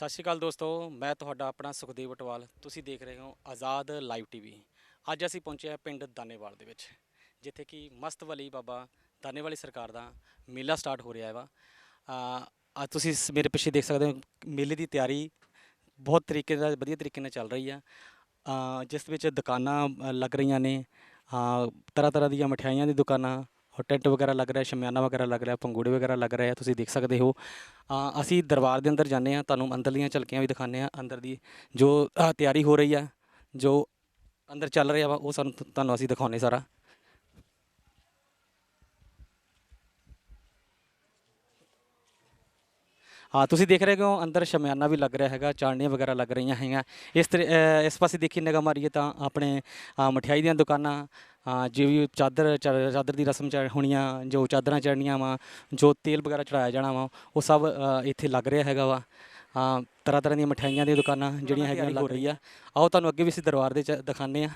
ਸਤਿ ਸ਼੍ਰੀ ਅਕਾਲ ਦੋਸਤੋ ਮੈਂ ਤੁਹਾਡਾ ਆਪਣਾ ਸੁਖਦੇਵ ਅਟਵਾਲ। ਤੁਸੀਂ ਦੇਖ ਰਹੇ ਹੋ ਆਜ਼ਾਦ ਲਾਈਵ ਟੀਵੀ ਅੱਜ ਅਸੀਂ ਪਹੁੰਚੇ ਹਾਂ ਪਿੰਡ ਦਾਨੇਵਾਲ ਦੇ ਵਿੱਚ ਜਿੱਥੇ ਕਿ ਮਸਤ ਵਲੀ ਬਾਬਾ ਦਾਨੇਵਾਲੀ ਸਰਕਾਰ ਦਾ ਮੇਲਾ ਸਟਾਰਟ ਹੋ ਰਿਹਾ ਹੈ ਵਾ ਅੱਜ ਤੁਸੀਂ ਸ- ਮੇਰੇ ਪਿੱਛੇ ਦੇਖ ਸਕਦੇ ਹੋ ਮੇਲੇ ਦੀ ਤਿਆਰੀ ਬਹੁਤ ਤਰੀਕੇ ਨਾਲ ਵਧੀਆ ਤਰੀਕੇ ਨਾਲ ਚੱਲ ਰਹੀ ਆ। ਅ, ਜਿਸ ਵਿੱਚ ਦੁਕਾਨਾਂ ਅ, ਲੱਗ ਰਹੀਆਂ ਨੇ। ਤਰ੍ਹਾਂ ਤਰ੍ਹਾਂ ਦੀਆਂ ਮਠਿਆਈਆਂ ਦੀ ਦੁਕਾਨਾਂ ਔਰ ਟੈਂਟ ਵਗੈਰਾ ਲੱਗ ਰਿਹਾ ਸ਼ਮਿਆਨਾ ਵਗੈਰਾ ਲੱਗ ਰਿਹਾ ਪੰਗੂੜੇ ਵਗੈਰਾ ਲੱਗ ਰਿਹਾ ਤੁਸੀਂ ਦੇਖ ਸਕਦੇ ਹੋ। ਅ, ਅਸੀਂ ਦਰਬਾਰ ਦੇ ਅੰਦਰ ਜਾਂਦੇ ਹਾਂ ਤੁਹਾਨੂੰ ਅੰਦਰਲੀਆਂ ਝਲਕੀਆਂ ਵੀ ਦਿਖਾਉਂਦੇ ਹਾਂ। ਅੰਦਰ ਦੀ ਜੋ ਅ, ਤਿਆਰੀ ਹੋ ਰਹੀ ਆ ਜੋ ਅੰਦਰ ਚੱਲ ਰਿਹਾ ਵਾ ਉਹ ਸਾਨੂੰ ਤੁਹਾਨੂੰ ਅਸੀਂ ਦਿਖਾਉਂਦੇ ਸਾਰਾ। ਹਾਂ ਤੁਸੀਂ ਦੇਖ ਰਹੇ ਹੋ ਅੰਦਰ ਸ਼ਮਿਆਨਾ ਵੀ ਲੱਗ ਰਿਹਾ ਹੈਗਾ ਚਾਣਨੀਆਂ ਵਗੈਰਾ ਲੱਗ ਰਹੀਆਂ ਹੈਗੀਆਂ। ਇਸ ਇਸ ਪਾਸੇ ਦੇਖੀ ਨਿਗਾਹ ਮਾਰੀਏ ਤਾਂ ਆਪਣੇ ਮਠਿਆਈ ਦੀਆਂ ਦੁਕਾਨਾਂ ਅ, ਜਿਵੇਂ ਚਾਦਰ ਚਾਦਰ ਦੀ ਰਸਮ ਚ ਹੋਣੀਆਂ ਜੋ ਚਾਦਰਾਂ ਚੜਨੀਆਂ ਵਾ ਜੋ ਤੇਲ ਵਗੈਰਾ ਚੜਾਇਆ ਜਾਣਾ ਵਾ ਉਹ ਸਭ ਇੱਥੇ ਲੱਗ ਰਿਹਾ ਹੈਗਾ ਵਾ। ਤਰ੍ਹਾਂ ਤਰ੍ਹਾਂ ਦੀਆਂ ਮਠਿਆਈਆਂ ਦੀਆਂ ਦੁਕਾਨਾਂ ਜਿਹੜੀਆਂ ਹੈਗੀਆਂ ਲੱਗ ਰਹੀ ਆ। ਆਓ ਤੁਹਾਨੂੰ ਅੱਗੇ ਵੀ ਅਸੀਂ ਦਰਬਾਰ ਦੇ ਚ ਦਿਖਾਉਂਦੇ ਆ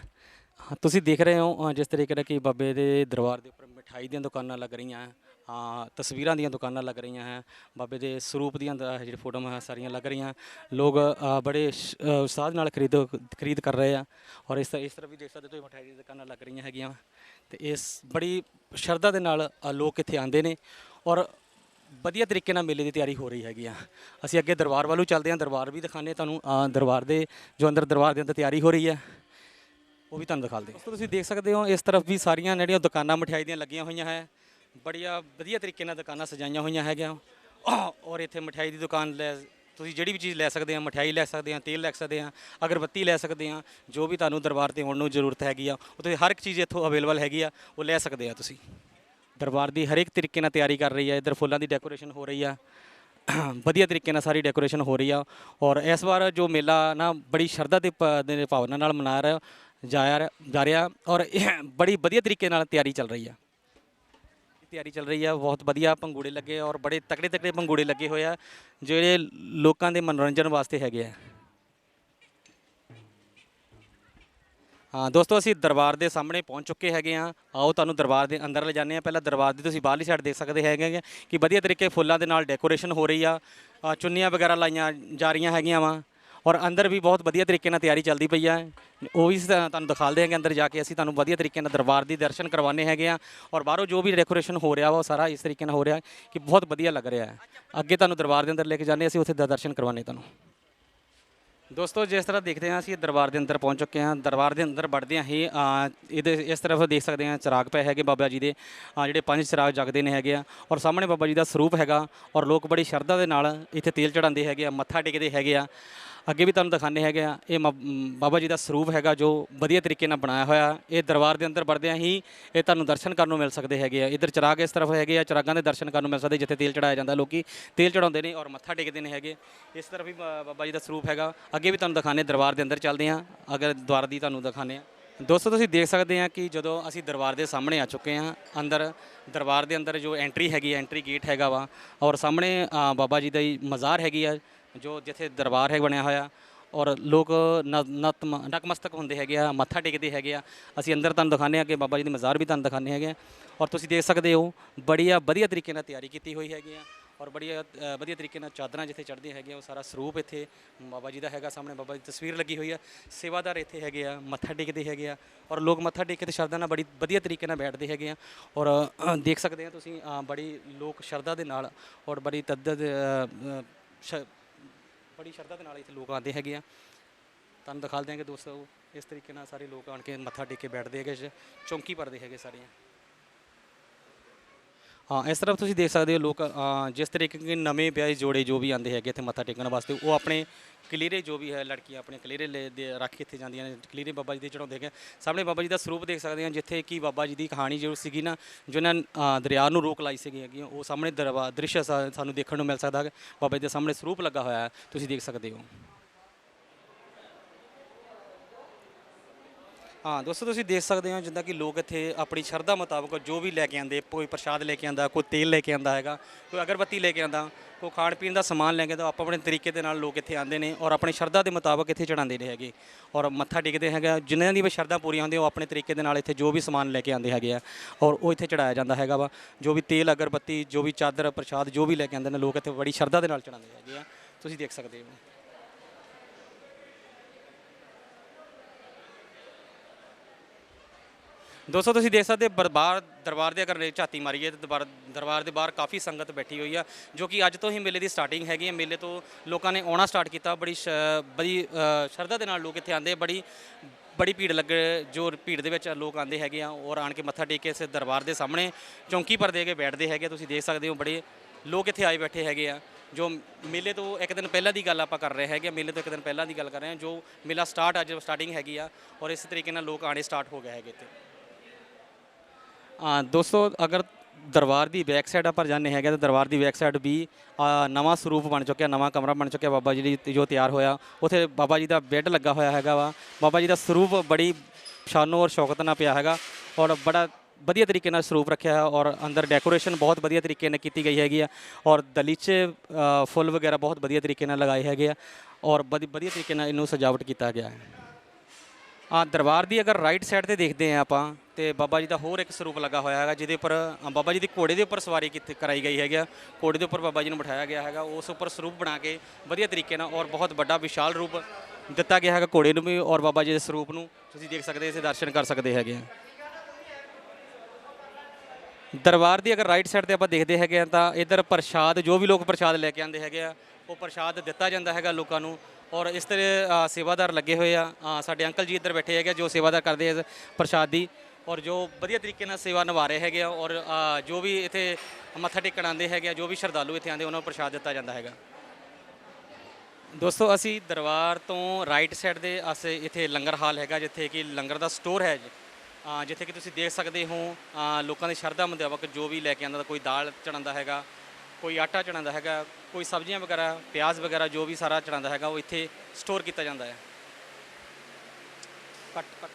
ਤੁਸੀਂ ਦੇਖ ਰਹੇ ਹੋ ਜਿਸ ਤਰੀਕੇ ਨਾਲ ਕਿ ਬਾਬੇ ਦੇ ਦਰਬਾਰ ਦੇ ਉੱਪਰ ਮਠਾਈ ਦੀਆਂ ਦੁਕਾਨਾਂ ਲੱਗ ਰਹੀਆਂ। ਹਾਂ ਤਸਵੀਰਾਂ ਦੀਆਂ ਦੁਕਾਨਾਂ ਲੱਗ ਰਹੀਆਂ ਹੈ। ਬਾਬੇ ਦੇ ਸਰੂਪ ਦੀਆਂ ਦ- ਜਿਹੜੀ ਫੋਟੋਆਂ ਹੈ ਸਾਰੀਆਂ ਲੱਗ ਰਹੀਆਂ। ਲੋਕ ਅ, ਬੜੇ ਸ਼- ਅ, ਉਤਸ਼ਾਹ ਨਾਲ ਖਰੀਦ ਖਰੀਦ ਕਰ ਰਹੇ ਆ। ਔਰ ਇਸ ਇਸ ਤਰ੍ਹਾਂ ਵੀ ਦੇਖ ਸਕਦੇ ਹੋ ਤੁਸੀਂ ਮਠਿਆਈ ਦੀਆਂ ਦੁਕਾਨਾਂ ਲੱਗ ਰਹੀਆਂ ਹੈਗੀਆਂ। ਤੇ ਇਸ ਬੜੀ ਸ਼ਰਧਾ ਦੇ ਨਾਲ ਅ, ਲੋਕ ਇੱਥੇ ਆਉਂਦੇ ਨੇ। ਔਰ ਵਧੀਆ ਤਰੀਕੇ ਨਾਲ ਮੇਲੇ ਦੀ ਤਿਆਰੀ ਹੋ ਰਹੀ ਹੈਗੀ ਆ। ਅਸੀਂ ਅੱਗੇ ਦਰਬਾਰ ਵੱਲੋਂ ਚੱਲਦੇ ਹਾਂ। ਦਰਬਾਰ ਵੀ ਦਿਖਾਣੇ ਤੁਹਾਨੂੰ। ਅ, ਦਰਬਾਰ ਦੇ ਜੋ ਅੰਦਰ ਦਰਬਾਰ ਦੇ ਅੰਦਰ ਤਿਆਰੀ ਹੋ ਰਹੀ ਹੈ ਉਹ ਵੀ ਤੁਹਾਨੂੰ ਦਿਖਾ ਹਾਂ। ਤੁਸੀਂ ਦੇਖ ਸਕਦੇ ਹੋ ਇਸ ਤਰਫ ਵੀ ਸਾਰੀਆਂ ਜਿਹੜੀਆਂ ਦੁਕਾਨਾਂ ਮਠਿਆਈ ਦੀਆਂ ਲੱਗੀਆਂ ਹੋਈਆਂ ਹੈ। ਬੜੀਆ ਵਧੀਆ ਤਰੀਕੇ ਨਾਲ ਦੁਕਾਨਾਂ ਸਜਾਈਆਂ ਹੋਈਆਂ ਹੈਗੀਆਂ। ਔਰ ਇੱਥੇ ਮਠਿਆਈ ਦੀ ਦੁਕਾਨ ਲੈ, ਤੁਸੀਂ ਜਿਹੜੀ ਵੀ ਚੀਜ਼ ਲੈ ਸਕਦੇ ਆ, ਮਠਿਆਈ ਲੈ ਸਕਦੇ ਆ, ਤੇਲ ਲੈ ਸਕਦੇ ਆ, ਅਗਰਬੱਤੀ ਲੈ ਸਕਦੇ ਆ, ਜੋ ਵੀ ਤੁਹਾਨੂੰ ਦਰਬਾਰ ਤੇ ਹੋਣ ਨੂੰ ਜ਼ਰੂਰਤ ਹੈਗੀ ਆ ਉਹ ਤੁਸੀਂ ਹਰ ਇੱਕ ਚੀਜ਼ ਇੱਥੋਂ ਅਵੇਲੇਬਲ ਹੈਗੀ ਆ, ਉਹ ਲੈ ਸਕਦੇ ਆ ਤੁਸੀਂ। ਦਰਬਾਰ ਦੀ ਹਰ ਇੱਕ ਤਰੀਕੇ ਨਾਲ ਤਿਆਰੀ ਕਰ ਰਹੀ ਹੈ ਇੱਧਰ ਫੁੱਲਾਂ ਦੀ ਡੈਕੋਰੇਸ਼ਨ ਹੋ ਰਹੀ ਆ। ਵਧੀਆ ਤਰੀਕੇ ਨਾਲ ਸਾਰੀ ਡੈਕੋਰੇਸ਼ਨ ਹੋ ਰਹੀ ਆ, ਔਰ ਇਸ ਵਾਰ ਜੋ ਮੇਲਾ ਨਾ ਬੜੀ ਸ਼ਰਧਾ ਤੇ ਦੇ ਭਾਵਨਾ ਨਾਲ ਮਨਾ ਰਿਹਾ, ਜਾ ਰਿਹਾ ਔਰ ਬੜੀ ਵਧੀਆ ਤਰੀਕੇ ਨਾਲ ਤਿਆਰੀ ਚੱਲ ਰਹੀ ਆ। ਤਿਆਰੀ ਚੱਲ ਰਹੀ ਆ, ਬਹੁਤ ਵਧੀਆ ਪੰਗੂੜੇ ਲੱਗੇ ਔਰ ਬੜੇ ਤਕੜੇ ਤਕੜੇ ਪੰਗੂੜੇ ਲੱਗੇ ਹੋਏ ਆ, ਜਿਹੜੇ ਲੋਕਾਂ ਦੇ ਮਨੋਰੰਜਨ ਵਾਸਤੇ ਹੈਗੇ ਆ। ਹਾਂ, ਦੋਸਤੋ, ਅਸੀਂ ਦਰਬਾਰ ਦੇ ਸਾਹਮਣੇ ਪਹੁੰਚ ਚੁੱਕੇ ਹੈਗੇ ਆ। ਆਓ ਤੁਹਾਨੂੰ ਦਰਬਾਰ ਦੇ ਅੰਦਰ ਲੈ ਜਾਂਦੇ ਆ। ਪਹਿਲਾਂ ਦਰਬਾਰ ਦੀ ਤੁਸੀਂ ਬਾਹਰਲੀ ਸਾਈਡ ਦੇਖ ਸਕਦੇ ਹੈਗੇ ਆ ਕਿ ਵਧੀਆ ਤਰੀਕੇ ਫੁੱਲਾਂ ਦੇ ਨਾਲ ਡੈਕੋਰੇਸ਼ਨ ਹੋ ਰਹੀ ਆ। ਆ ਚੁੰਨੀਆਂ ਵਗੈਰਾ ਲਾਈਆਂ ਜਾ ਰਹੀਆਂ ਹੈਗੀਆਂ ਵਾ। ਔਰ ਅੰਦਰ ਵੀ ਬਹੁਤ ਵਧੀਆ ਤਰੀਕੇ ਨਾਲ ਤਿਆਰੀ ਚੱਲਦੀ ਪਈ ਆ। ਉਹ ਵੀ ਤੁਹਾਨੂੰ ਦਿਖਾਲਦੇ ਹੈਗੇ ਅੰਦਰ ਜਾ ਕੇ, ਅਸੀਂ ਤੁਹਾਨੂੰ ਵਧੀਆ ਤਰੀਕੇ ਨਾਲ ਦਰਬਾਰ ਦੀ ਦਰਸ਼ਨ ਕਰਵਾਉਣੇ ਹੈਗੇ ਆ। ਔਰ ਬਾਹਰੋਂ ਜੋ ਵੀ ਡੈਕੋਰੇਸ਼ਨ ਹੋ ਰਿਹਾ ਵਾ, ਉਹ ਸਾਰਾ ਇਸ ਤਰੀਕੇ ਨਾਲ ਹੋ ਰਿਹਾ ਕਿ ਬਹੁਤ ਵਧੀਆ ਲੱਗ ਰਿਹਾ ਹੈ। ਅੱਗੇ ਤੁਹਾਨੂੰ ਦਰਬਾਰ ਦੇ ਅੰਦਰ ਲੈ ਕੇ ਜਾਂਦੇ, ਅਸੀਂ ਉੱਥੇ ਦਾ, ਦਰਸ਼ਨ ਕਰਵਾਉਣੇ ਤੁਹਾਨੂੰ। ਦੋਸਤੋ, ਜਿਸ ਤਰ੍ਹਾਂ ਦੇਖਦੇ ਹਾਂ, ਅਸੀਂ ਦਰਬਾਰ ਦੇ ਅੰਦਰ ਪਹੁੰਚ ਚੁੱਕੇ ਹਾਂ। ਦਰਬਾਰ ਦੇ ਅੰਦਰ ਵੜਦਿਆਂ ਹੀ ਇਹਦੇ, ਇਸ ਤਰਫ ਦੇਖ ਸਕਦੇ ਹਾਂ, ਚਿਰਾਗ ਪਏ ਹੈਗੇ ਬਾਬਾ ਜੀ ਦੇ। ਜਿਹੜੇ ਪੰਜ ਚਿਰਾਗ ਜਗਦੇ ਨੇ ਹੈਗੇ ਆ। ਔਰ ਸਾਹਮਣੇ ਬਾਬਾ ਜੀ ਦਾ ਸਰੂਪ ਹੈਗਾ। ਔਰ ਲੋਕ ਬੜੀ ਸ਼ਰਧਾ ਦੇ ਨਾਲ ਇੱਥੇ ਤੇਲ ਚੜਾਉਂਦੇ ਹੈਗੇ ਆ, ਮੱਥਾ ਟੇਕਦੇ ਹੈਗੇ ਆ। ਅੱਗੇ ਵੀ ਤੁਹਾਨੂੰ ਦਿਖਾਣੇ ਹੈਗੇ ਆ, ਇਹ ਮ- ਬਾਬਾ ਜੀ ਦਾ ਸਰੂਪ ਹੈਗਾ ਜੋ ਵਧੀਆ ਤਰੀਕੇ ਨਾਲ ਬਣਾਇਆ ਹੋਇਆ। ਇਹ ਦਰਬਾਰ ਦੇ ਅੰਦਰ ਵੜਦਿਆਂ ਹੀ ਇਹ ਤੁਹਾਨੂੰ ਦਰਸ਼ਨ ਕਰਨ ਨੂੰ ਮਿਲ ਸਕਦੇ ਹੈਗੇ ਆ। ਇਧਰ ਚਿਰਾਗ ਇਸ ਤਰਫ ਹੈਗੇ ਆ, ਚਿਰਾਗਾਂ ਦੇ ਦਰਸ਼ਨ ਕਰਨ ਨੂੰ ਮਿਲ ਸਕਦੇ, ਜਿੱਥੇ ਤੇਲ ਚੜਾਇਆ ਜਾਂਦਾ। ਲੋਕੀ ਤੇਲ ਚੜਾਉਂਦੇ ਨੇ ਔਰ ਮੱਥਾ ਟੇਕਦੇ ਨੇ ਹੈਗੇ। ਇਸ ਤਰਫ ਵੀ ਬਾ- ਬਾਬਾ ਜੀ ਦਾ ਸਰੂਪ ਹੈਗਾ। ਅੱਗੇ ਵੀ ਤੁਹਾਨੂੰ ਦਿਖਾਣੇ ਦਰਬਾਰ ਦੇ ਅੰਦਰ ਚੱਲਦੇ ਹਾਂ। ਅਗਰ ਦੁਆਰ ਦੀ ਤੁਹਾਨੂੰ ਦਿਖਾਣੇ ਆ ਦੋਸਤੋ, ਤੁਸੀਂ ਦੇਖ ਸਕਦੇ ਆ ਕਿ ਜਦੋਂ ਅਸੀਂ ਦਰਬਾਰ ਦੇ ਸਾਹਮਣੇ ਆ ਚੁੱਕੇ ਹਾਂ, ਅੰਦਰ ਦਰਬਾਰ ਦੇ ਅੰਦਰ ਜੋ ਐਂਟਰੀ ਹੈਗੀ ਐਂਟਰੀ ਗੇਟ ਹੈਗਾ ਵਾ। ਔਰ ਸਾਹਮਣੇ ਬਾਬਾ ਜੀ ਦਾ ਹੀ ਮਜ਼ਾਰ ਹੈਗੀ ਆ। ਜੋ ਜਿੱਥੇ ਦਰਬਾਰ ਹੈ ਬਣਿਆ ਹੋਇਆ, ਔਰ ਲੋਕ ਨ- ਨਤਮ ਨਤਮਸਤਕ ਹੁੰਦੇ ਹੈਗੇ ਆ, ਮੱਥਾ ਟੇਕਦੇ ਹੈਗੇ ਆ। ਅਸੀਂ ਅੰਦਰ ਤੁਹਾਨੂੰ ਦਿਖਾਉਂਦੇ ਆ ਕਿ ਬਾਬਾ ਜੀ ਦੀ ਮਜ਼ਾਰ ਵੀ ਤੁਹਾਨੂੰ ਦਿਖਾਉਂਦੇ ਹੈਗੇ ਆ। ਔਰ ਤੁਸੀਂ ਦੇਖ ਸਕਦੇ ਹੋ, ਬੜੀਆ ਵਧੀਆ ਤਰੀਕੇ ਨਾਲ ਤਿਆਰੀ ਕੀਤੀ ਹੋਈ ਹੈਗੀ ਆ, ਔਰ ਬੜੀਆ ਵਧੀਆ ਤਰੀਕੇ ਨਾਲ ਚਾਦਰਾਂ ਜਿੱਥੇ ਚੜ੍ਹਦੀਆਂ ਹੈਗੀਆਂ, ਉਹ ਸਾਰਾ ਸਰੂਪ ਇੱਥੇ ਬਾਬਾ ਜੀ ਦਾ ਹੈਗਾ ਸਾਹਮਣੇ, ਬਾਬਾ ਜੀ ਦੀ ਤਸਵੀਰ ਲੱਗੀ ਹੋਈ ਆ। ਸੇਵਾਦਾਰ ਇੱਥੇ ਹੈਗੇ ਆ, ਮੱਥਾ ਟੇਕਦੇ ਹੈਗੇ ਆ, ਔਰ ਲੋਕ ਮੱਥਾ ਟੇਕ ਕੇ ਤੇ ਸ਼ਰਧਾ ਨਾਲ ਬੜੀ ਵਧੀਆ ਤਰੀਕੇ ਨਾਲ ਬੈਠਦੇ ਹੈਗੇ ਆ। ਔਰ ਦੇਖ ਸਕਦੇ ਆ ਤੁਸੀਂ ਬੜੀ ਲੋਕ ਸ਼ਰਧਾ ਦੇ ਨਾਲ, ਔਰ ਬੜੀ ਤੱਦਦ ਸ਼- ਬੜੀ ਸ਼ਰਧਾ ਦੇ ਨਾਲ ਇੱਥੇ ਲੋਕ ਆਉਂਦੇ ਹੈਗੇ ਆ। ਤੁਹਾਨੂੰ ਦਿਖਾ ਦਿਆਂਗੇ ਦੋਸਤੋ, ਇਸ ਤਰੀਕੇ ਨਾਲ ਸਾਰੇ ਲੋਕ ਆਣ ਕੇ ਮੱਥਾ ਟੇਕ ਕੇ ਬੈਠਦੇ ਹੈਗੇ, ਚੌਂਕੀ ਭਰਦੇ ਹੈਗੇ ਸਾਰੀਆਂ। ਹਾਂ ਇਸ ਤਰ੍ਹਾਂ ਤੁਸੀਂ ਦੇਖ ਸਕਦੇ ਹੋ ਲੋਕ ਅ, ਜਿਸ ਤਰੀਕੇ ਦੇ ਨਵੇਂ ਵਿਆਹੇ ਜੋੜੇ ਜੋ ਵੀ ਆਉਂਦੇ ਹੈਗੇ ਇੱਥੇ ਮੱਥਾ ਟੇਕਣ ਵਾਸਤੇ ਉਹ ਆਪਣੇ ਕਲੀਰੇ ਜੋ ਵੀ ਹੈ ਲੜਕੀਆਂ ਆਪਣੇ ਕਲੀਰੇ ਲੈ ਦੇ ਰੱਖ ਕੇ ਇੱਥੇ ਜਾਂਦੀਆਂ ਨੇ ਕਲੀਰੇ ਬਾਬਾ ਜੀ ਦੇ ਚੜਾਉਂਦੇ ਹੈਗੇ। ਸਾਹਮਣੇ ਬਾਬਾ ਜੀ ਦਾ ਸਰੂਪ ਦੇਖ ਸਕਦੇ ਹਾਂ ਜਿੱਥੇ ਕਿ ਬਾਬਾ ਜੀ ਦੀ ਕਹਾਣੀ ਜੋ ਸੀਗੀ ਨਾ ਜੋ ਇਹਨਾਂ ਅ, ਦਰਿਆ ਨੂੰ ਰੋਕ ਲਾਈ ਸੀਗੀ ਹੈਗੀ ਉਹ ਸਾਹਮਣੇ ਦਰਵਾ ਦ੍ਰਿਸ਼ ਸਾ- ਸਾਨੂੰ ਦੇਖਣ ਨੂੰ ਮਿਲ ਸਕਦਾ ਹੈ ਬਾਬਾ ਜੀ ਦੇ ਸਾਹਮਣੇ ਸਰੂਪ ਲੱਗਾ ਹੋਇਆ ਹੈ ਤੁਸੀਂ ਦੇਖ ਸਕਦੇ ਹੋ। ਹਾਂ, ਦੋਸਤੋ, ਤੁਸੀਂ ਦੇਖ ਸਕਦੇ ਹੋ ਜਿੱਦਾਂ ਕਿ ਲੋਕ ਇੱਥੇ ਆਪਣੀ ਸ਼ਰਧਾ ਮੁਤਾਬਕ ਜੋ ਵੀ ਲੈ ਕੇ ਆਉਂਦੇ, ਕੋਈ ਪ੍ਰਸ਼ਾਦ ਲੈ ਕੇ ਆਂਦਾ ਕੋਈ ਤੇਲ ਲੈ ਕੇ ਆਂਦਾ ਹੈਗਾ, ਕੋਈ ਅਗਰਬੱਤੀ ਲੈ ਕੇ ਆਂਦਾ ਕੋਈ ਖਾਣ ਪੀਣ ਦਾ ਸਮਾਨ ਲੈ ਕੇ ਆਉਂਦਾ ਆਪੋ ਆਪਣੇ ਤਰੀਕੇ ਦੇ ਨਾਲ ਲੋਕ ਇੱਥੇ ਆਉਂਦੇ ਨੇ ਔਰ ਆਪਣੀ ਸ਼ਰਧਾ ਦੇ ਮੁਤਾਬਕ ਇੱਥੇ ਚੜਾਉਂਦੇ ਨੇ ਹੈਗੇ ਔਰ ਮੱਥਾ ਟੇਕਦੇ ਹੈਗਾ ਜਿਨ੍ਹਾਂ ਦੀ ਵੀ ਸ਼ਰਧਾ ਪੂਰੀ ਹੁੰਦੀ ਉਹ ਆਪਣੇ ਤਰੀਕੇ ਦੇ ਨਾਲ ਇੱਥੇ ਜੋ ਵੀ ਸਮਾਨ ਲੈ ਕੇ ਆਉਂਦੇ ਹੈਗੇ ਆ ਔਰ ਉਹ ਇੱਥੇ ਚੜਾਇਆ ਜਾਂਦਾ ਹੈਗਾ ਵਾ। ਜੋ ਵੀ ਤੇਲ, ਅਗਰਬੱਤੀ, ਜੋ ਵੀ ਚਾਦਰ, ਪ੍ਰਸ਼ਾਦ ਜੋ ਵੀ ਲੈ ਕੇ ਆਉਂਦੇ ਨੇ, ਲੋਕ ਇੱਥੇ ਬੜੀ ਸ਼ਰਧਾ ਦੇ ਨਾਲ ਚੜਾਉਂਦੇ ਹੈਗੇ ਆ। ਤੁਸੀਂ ਦੇਖ ਸਕਦੇ ਹੋ। ਦੋਸਤੋ ਤੁਸੀਂ ਦੇਖ ਸਕਦੇ ਦਰਬਾਰ ਦਰਬਾਰ ਦੇ ਅਗਰ ਝਾਤੀ ਮਾਰੀਏ ਤਾਂ ਦਰਬਾਰ ਦਰਬਾਰ ਦੇ ਬਾਹਰ ਕਾਫੀ ਸੰਗਤ ਬੈਠੀ ਹੋਈ ਆ ਜੋ ਕਿ ਅੱਜ ਤੋਂ ਹੀ ਮੇਲੇ ਦੀ ਸਟਾਰਟਿੰਗ ਹੈਗੀ ਹੈ ਮੇਲੇ ਤੋਂ ਲੋਕਾਂ ਨੇ ਆਉਣਾ ਸਟਾਰਟ ਕੀਤਾ ਬੜੀ ਸ਼- ਬੜੀ ਸ਼ਰਧਾ ਦੇ ਨਾਲ ਲੋਕ ਇੱਥੇ ਆਉਂਦੇ ਬੜੀ ਬੜੀ ਭੀੜ ਲੱਗੇ ਜੋ ਭੀੜ ਦੇ ਵਿੱਚ ਲੋਕ ਆਉਂਦੇ ਹੈਗੇ ਆ ਔਰ ਆਣ ਕੇ ਮੱਥਾ ਟੇਕ ਕੇ ਇਸ ਦਰਬਾਰ ਦੇ ਸਾਹਮਣੇ ਚੌਂਕੀ ਪਰ ਦੇ ਕੇ ਬੈਠਦੇ ਹੈਗੇ ਆ। ਤੁਸੀਂ ਦੇਖ ਸਕਦੇ ਹੋ ਬੜੇ ਲੋਕ ਇੱਥੇ ਆਏ ਬੈਠੇ ਹੈਗੇ ਆ ਜੋ ਮੇਲੇ ਤੋਂ ਇੱਕ ਦਿਨ ਪਹਿਲਾਂ ਦੀ ਗੱਲ ਆਪਾਂ ਕਰ ਰਹੇ ਹੈਗੇ ਆ, ਮੇਲੇ ਤੋਂ ਇੱਕ ਦਿਨ ਪਹਿਲਾਂ ਦੀ ਗੱਲ ਕਰ ਰਹੇ ਹਾਂ ਜੋ ਮੇਲਾ ਸਟਾਰਟ ਅੱਜ ਸਟਾਰਟਿੰਗ ਹੈਗੀ ਆ ਔਰ ਇਸ ਤਰੀਕੇ ਨਾਲ ਲੋਕ ਆਣੇ ਸਟਾਰਟ ਹੋ ਗਏ ਹੈਗੇ ਇੱਥੇ ਦੋਸਤੋ, ਅਗਰ ਦਰਬਾਰ ਦੀ ਬੈਕ ਸਾਈਡ ਆਪਾਂ ਜਾਂਦੇ ਹੈਗੇ ਤਾਂ ਦਰਬਾਰ ਦੀ ਬੈਕ ਸਾਈਡ ਵੀ ਨਵਾਂ ਸਰੂਪ ਬਣ ਚੁੱਕਿਆ, ਨਵਾਂ ਕਮਰਾ ਬਣ ਚੁੱਕਿਆ ਬਾਬਾ ਜੀ ਦੀ, ਜੋ ਤਿਆਰ ਹੋਇਆ। ਉਥੇ ਬਾਬਾ ਜੀ ਦਾ ਬੈੱਡ ਲੱਗਾ ਹੋਇਆ ਹੈਗਾ ਵਾ। ਬਾਬਾ ਜੀ ਦਾ ਸਰੂਪ ਬੜੀ ਸ਼ਾਨੋ ਔਰ ਸ਼ੌਕਤ ਨਾਲ ਪਿਆ ਹੈਗਾ ਔਰ ਬੜਾ ਵਧੀਆ ਤਰੀਕੇ ਨਾਲ ਸਰੂਪ ਰੱਖਿਆ ਹੈ ਔਰ ਅੰਦਰ ਡੈਕੋਰੇਸ਼ਨ ਬਹੁਤ ਵਧੀਆ ਤਰੀਕੇ ਨਾਲ ਕੀਤੀ ਗਈ ਹੈਗੀ ਆ ਔਰ ਦਲੀਚੇ ਫੁੱਲ ਵਗੈਰਾ ਬਹੁਤ ਵਧੀਆ ਤਰੀਕੇ ਨਾਲ ਲਗਾਏ ਹੈਗੇ ਆ ਔਰ ਬੜੀ ਵਧੀਆ ਤਰੀਕੇ ਨਾਲ ਇਹਨੂੰ ਸਜਾਵਟ ਕੀਤਾ ਗਿਆ ਹੈ। ਆ ਦਰਬਾਰ ਦੀ ਅਗਰ ਰਾਈਟ ਸਾਈਡ ਤੇ ਦੇਖਦੇ ਆ ਆਪਾਂ, ਤੇ ਬਾਬਾ ਜੀ ਦਾ ਹੋਰ ਇੱਕ ਸਰੂਪ ਲੱਗਾ ਹੋਇਆ ਹੈਗਾ, ਜਿਹਦੇ ਉੱਪਰ ਬਾਬਾ ਜੀ ਦੀ ਘੋੜੇ ਦੇ ਉੱਪਰ ਸਵਾਰੀ ਕੀਤੀ, ਕਰਾਈ ਗਈ ਹੈਗੀ ਆ। ਘੋੜੇ ਦੇ ਉੱਪਰ ਬਾਬਾ ਜੀ ਨੂੰ ਬਿਠਾਇਆ ਗਿਆ ਹੈਗਾ, ਉਸ ਉੱਪਰ ਸਰੂਪ ਬਣਾ ਕੇ ਵਧੀਆ ਤਰੀਕੇ ਨਾਲ ਔਰ ਬਹੁਤ ਵੱਡਾ ਵਿਸ਼ਾਲ ਰੂਪ ਦਿੱਤਾ ਗਿਆ ਹੈਗਾ ਘੋੜੇ ਨੂੰ ਵੀ ਔਰ ਬਾਬਾ ਜੀ ਦੇ ਸਰੂਪ ਨੂੰ ਤੁਸੀਂ ਦੇਖ ਸਕਦੇ, ਇਸੇ ਦਰਸ਼ਨ ਕਰ ਸਕਦੇ ਹੈਗੇ ਆ। ਦਰਬਾਰ ਦੀ ਅਗਰ ਰਾਈਟ ਸਾਈਡ ਤੇ ਆਪਾਂ ਦੇਖਦੇ ਹੈਗੇ ਆ ਤਾਂ ਇਧਰ ਪ੍ਰਸ਼ਾਦ, ਜੋ ਵੀ ਲੋਕ ਪ੍ਰਸ਼ਾਦ ਲੈ ਕੇ ਆਉਂਦੇ ਹੈਗੇ ਆ, ਉਹ ਪ੍ਰਸ਼ਾਦ ਦਿੱਤਾ ਜਾਂਦਾ ਹੈਗਾ ਲੋਕਾਂ ਨੂੰ। ਔਰ ਇਸ ਤਰ੍ਹਾਂ ਸੇਵਾਦਾਰ ਲੱਗੇ ਹੋਏ ਆ। ਸਾਡੇ ਅੰਕਲ ਜੀ ਇੱਧਰ ਬੈਠੇ ਹੈਗੇ ਆ, ਜੋ ਸੇਵਾਦਾਰ ਕਰਦੇ ਆ ਪ੍ਰਸ਼ਾਦ ਦੀ। ਔਰ ਜੋ ਵਧੀਆ ਤਰੀਕੇ ਨਾਲ ਸੇਵਾ ਨਿਭਾ ਰਹੇ ਹੈਗੇ ਆ। ਔਰ ਜੋ ਵੀ ਇੱਥੇ ਮੱਥਾ ਟੇਕਣ ਆਉਂਦੇ ਹੈਗੇ ਆ ਜੋ ਵੀ ਸ਼ਰਧਾਲੂ ਇੱਥੇ ਆਉਂਦੇ ਉਹਨਾਂ ਨੂੰ ਪ੍ਰਸ਼ਾਦ ਦਿੱਤਾ ਜਾਂਦਾ ਹੈਗਾ। ਦੋਸਤੋ ਅਸੀਂ ਦਰਬਾਰ ਤੋਂ ਰਾਈਟ ਸਾਈਡ ਦੇ ਆਸੇ ਇੱਥੇ ਲੰਗਰ ਹਾਲ ਹੈਗਾ ਜਿੱਥੇ ਕਿ ਲੰਗਰ ਦਾ ਸਟੋਰ ਹੈ ਜਿੱਥੇ ਕਿ ਤੁਸੀਂ ਦੇਖ ਸਕਦੇ ਹੋ ਲੋਕਾਂ ਦੀ ਸ਼ਰਧਾ ਮੁਤਾਬਕ ਜੋ ਵੀ ਲੈ ਕੇ ਆਉਂਦਾ ਕੋਈ ਦਾਲ ਚੜਾਉਂਦਾ ਹੈਗਾ। ਕੋਈ ਆਟਾ ਚੜਾਉਂਦਾ ਹੈਗਾ, ਕੋਈ ਸਬਜ਼ੀਆਂ ਵਗੈਰਾ, ਪਿਆਜ਼ ਵਗੈਰਾ ਜੋ ਵੀ ਸਾਰਾ ਚੜਾਉਂਦਾ ਹੈਗਾ, ਉਹ ਇੱਥੇ ਸਟੋਰ ਕੀਤਾ ਜਾਂਦਾ ਹੈ। ਕੱਟ ਕੱਟ।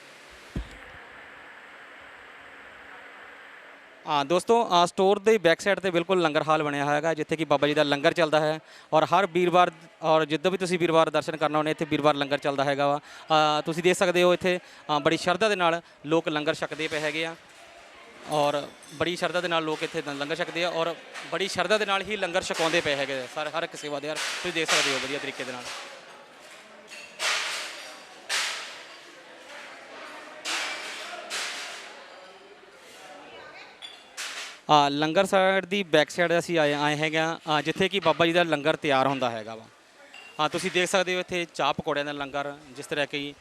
ਹਾਂ, ਦੋਸਤੋ ਆ ਸਟੋਰ ਦੇ ਬੈਕ ਸਾਈਡ ਤੇ ਬਿਲਕੁਲ ਲੰਗਰ ਹਾਲ ਬਣਿਆ ਹੋਇਆ ਹੈਗਾ, ਜਿੱਥੇ ਕਿ ਬਾਬਾ ਜੀ ਦਾ ਲੰਗਰ ਚੱਲਦਾ ਹੈ ਔਰ ਹਰ ਵੀਰਵਾਰ ਔਰ ਜਦੋਂ ਵੀ ਤੁਸੀਂ ਵੀਰਵਾਰ ਦਰਸ਼ਨ ਕਰਨਾ ਹੋਣੇ, ਇੱਥੇ ਵੀਰਵਾਰ ਲੰਗਰ ਚੱਲਦਾ ਹੈਗਾ ਵਾ। ਤੁਸੀਂ ਦੇਖ ਸਕਦੇ ਹੋ ਇੱਥੇ ਬੜੀ ਸ਼ਰਧਾ ਦੇ ਨਾਲ ਲੋਕ ਲੰਗਰ ਛਕਦੇ ਪਏ ਹੈਗੇ ਆ। ਔਰ ਬੜੀ ਸ਼ਰਧਾ ਦੇ ਨਾਲ ਲੋਕ ਇੱਥੇ ਲੰਗਰ ਛਕਦੇ ਆ ਔਰ ਬੜੀ ਸ਼ਰਧਾ ਦੇ ਨਾਲ ਹੀ ਲੰਗਰ ਛਕਾਉਂਦੇ ਪਏ ਹੈਗੇ ਆ। ਸਾਰੇ, ਹਰ ਇੱਕ ਸੇਵਾਦਾਰ ਤੁਸੀਂ ਦੇਖ ਸਕਦੇ ਹੋ ਵਧੀਆ ਤਰੀਕੇ ਦੇ ਨਾਲ। ਆ, ਲੰਗਰ ਸਾਈਡ ਦੀ ਬੈਕ ਸਾਈਡ ਅਸੀਂ ਆਏ ਆਏ ਹੈਗੇ ਆ। ਜਿੱਥੇ ਕਿ ਬਾਬਾ ਜੀ ਦਾ ਲੰਗਰ ਤਿਆਰ ਹੁੰਦਾ ਹੈਗਾ ਵਾ। ਹਾਂ ਤੁਸੀਂ ਦੇਖ ਸਕਦੇ ਹੋ ਇੱਥੇ ਚਾਹ ਪਕੌੜਿਆਂ ਦਾ ਲੰਗਰ, ਜਿਸ ਤਰ੍ਹਾਂ ਕਿ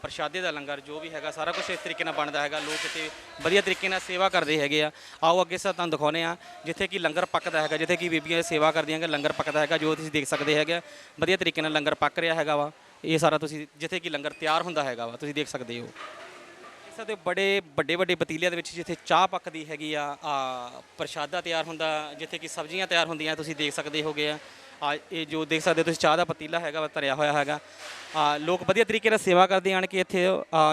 ਪ੍ਰਸ਼ਾਦੇ ਦਾ ਲੰਗਰ, ਜੋ ਵੀ ਹੈਗਾ, ਸਾਰਾ ਕੁਝ ਇਸ ਤਰੀਕੇ ਨਾਲ ਬਣਦਾ ਹੈਗਾ। ਲੋਕ ਇੱਥੇ ਵਧੀਆ ਤਰੀਕੇ ਨਾਲ ਸੇਵਾ ਕਰਦੇ ਹੈਗੇ ਆ। ਆਓ ਅੱਗੇ ਸਾ ਤੁਹਾਨੂੰ ਦਿਖਾਉਂਦੇ ਆ ਜਿੱਥੇ ਕਿ ਲੰਗਰ ਪੱਕਦਾ ਹੈਗਾ, ਜਿੱਥੇ ਕਿ ਬੀਬੀਆਂ ਸੇਵਾ ਕਰਦੀਆਂ ਹੈਗਾ ਲੰਗਰ ਪੱਕਦਾ ਹੈਗਾ, ਜੋ ਤੁਸੀਂ ਦੇਖ ਸਕਦੇ ਹੈਗੇ ਆ। ਵਧੀਆ ਤਰੀਕੇ ਨਾਲ ਲੰਗਰ ਪੱਕ ਰਿਹਾ ਹੈਗਾ ਵਾ। ਇਹ ਸਾਰਾ ਤੁਸੀਂ, ਜਿੱਥੇ ਕਿ ਲੰਗਰ ਤਿਆਰ ਹੁੰਦਾ ਹੈਗਾ ਵਾ, ਤੁਸੀਂ ਦੇਖ ਸਕਦੇ ਹੋ। ਦੇਖ ਸਕਦੇ ਬੜੇ, ਵੱਡੇ ਵੱਡੇ ਪਤੀਲਿਆਂ ਦੇ ਵਿੱਚ ਜਿੱਥੇ ਚਾਹ ਪੱਕਦੀ ਹੈਗੀ ਆ ਆ, ਪ੍ਰਸ਼ਾਦਾ ਤਿਆਰ ਹੁੰਦਾ, ਜਿੱਥੇ ਕਿ ਸਬਜ਼ੀਆਂ ਤਿਆਰ ਹੁੰਦੀਆਂ, ਤੁਸੀਂ ਦੇਖ ਸਕਦੇ ਹੋਗੇ ਆ। ਆ, ਇਹ ਜੋ ਦੇਖ ਸਕਦੇ ਹੋ ਤੁਸੀਂ, ਚਾਹ ਦਾ ਪਤੀਲਾ ਹੈਗਾ ਵਾ, ਧਰਿਆ ਹੋਇਆ ਹੈਗਾ। ਆ, ਲੋਕ ਵਧੀਆ ਤਰੀਕੇ ਨਾਲ ਸੇਵਾ ਕਰਦੇ ਆਣ ਕੇ ਇੱਥੇ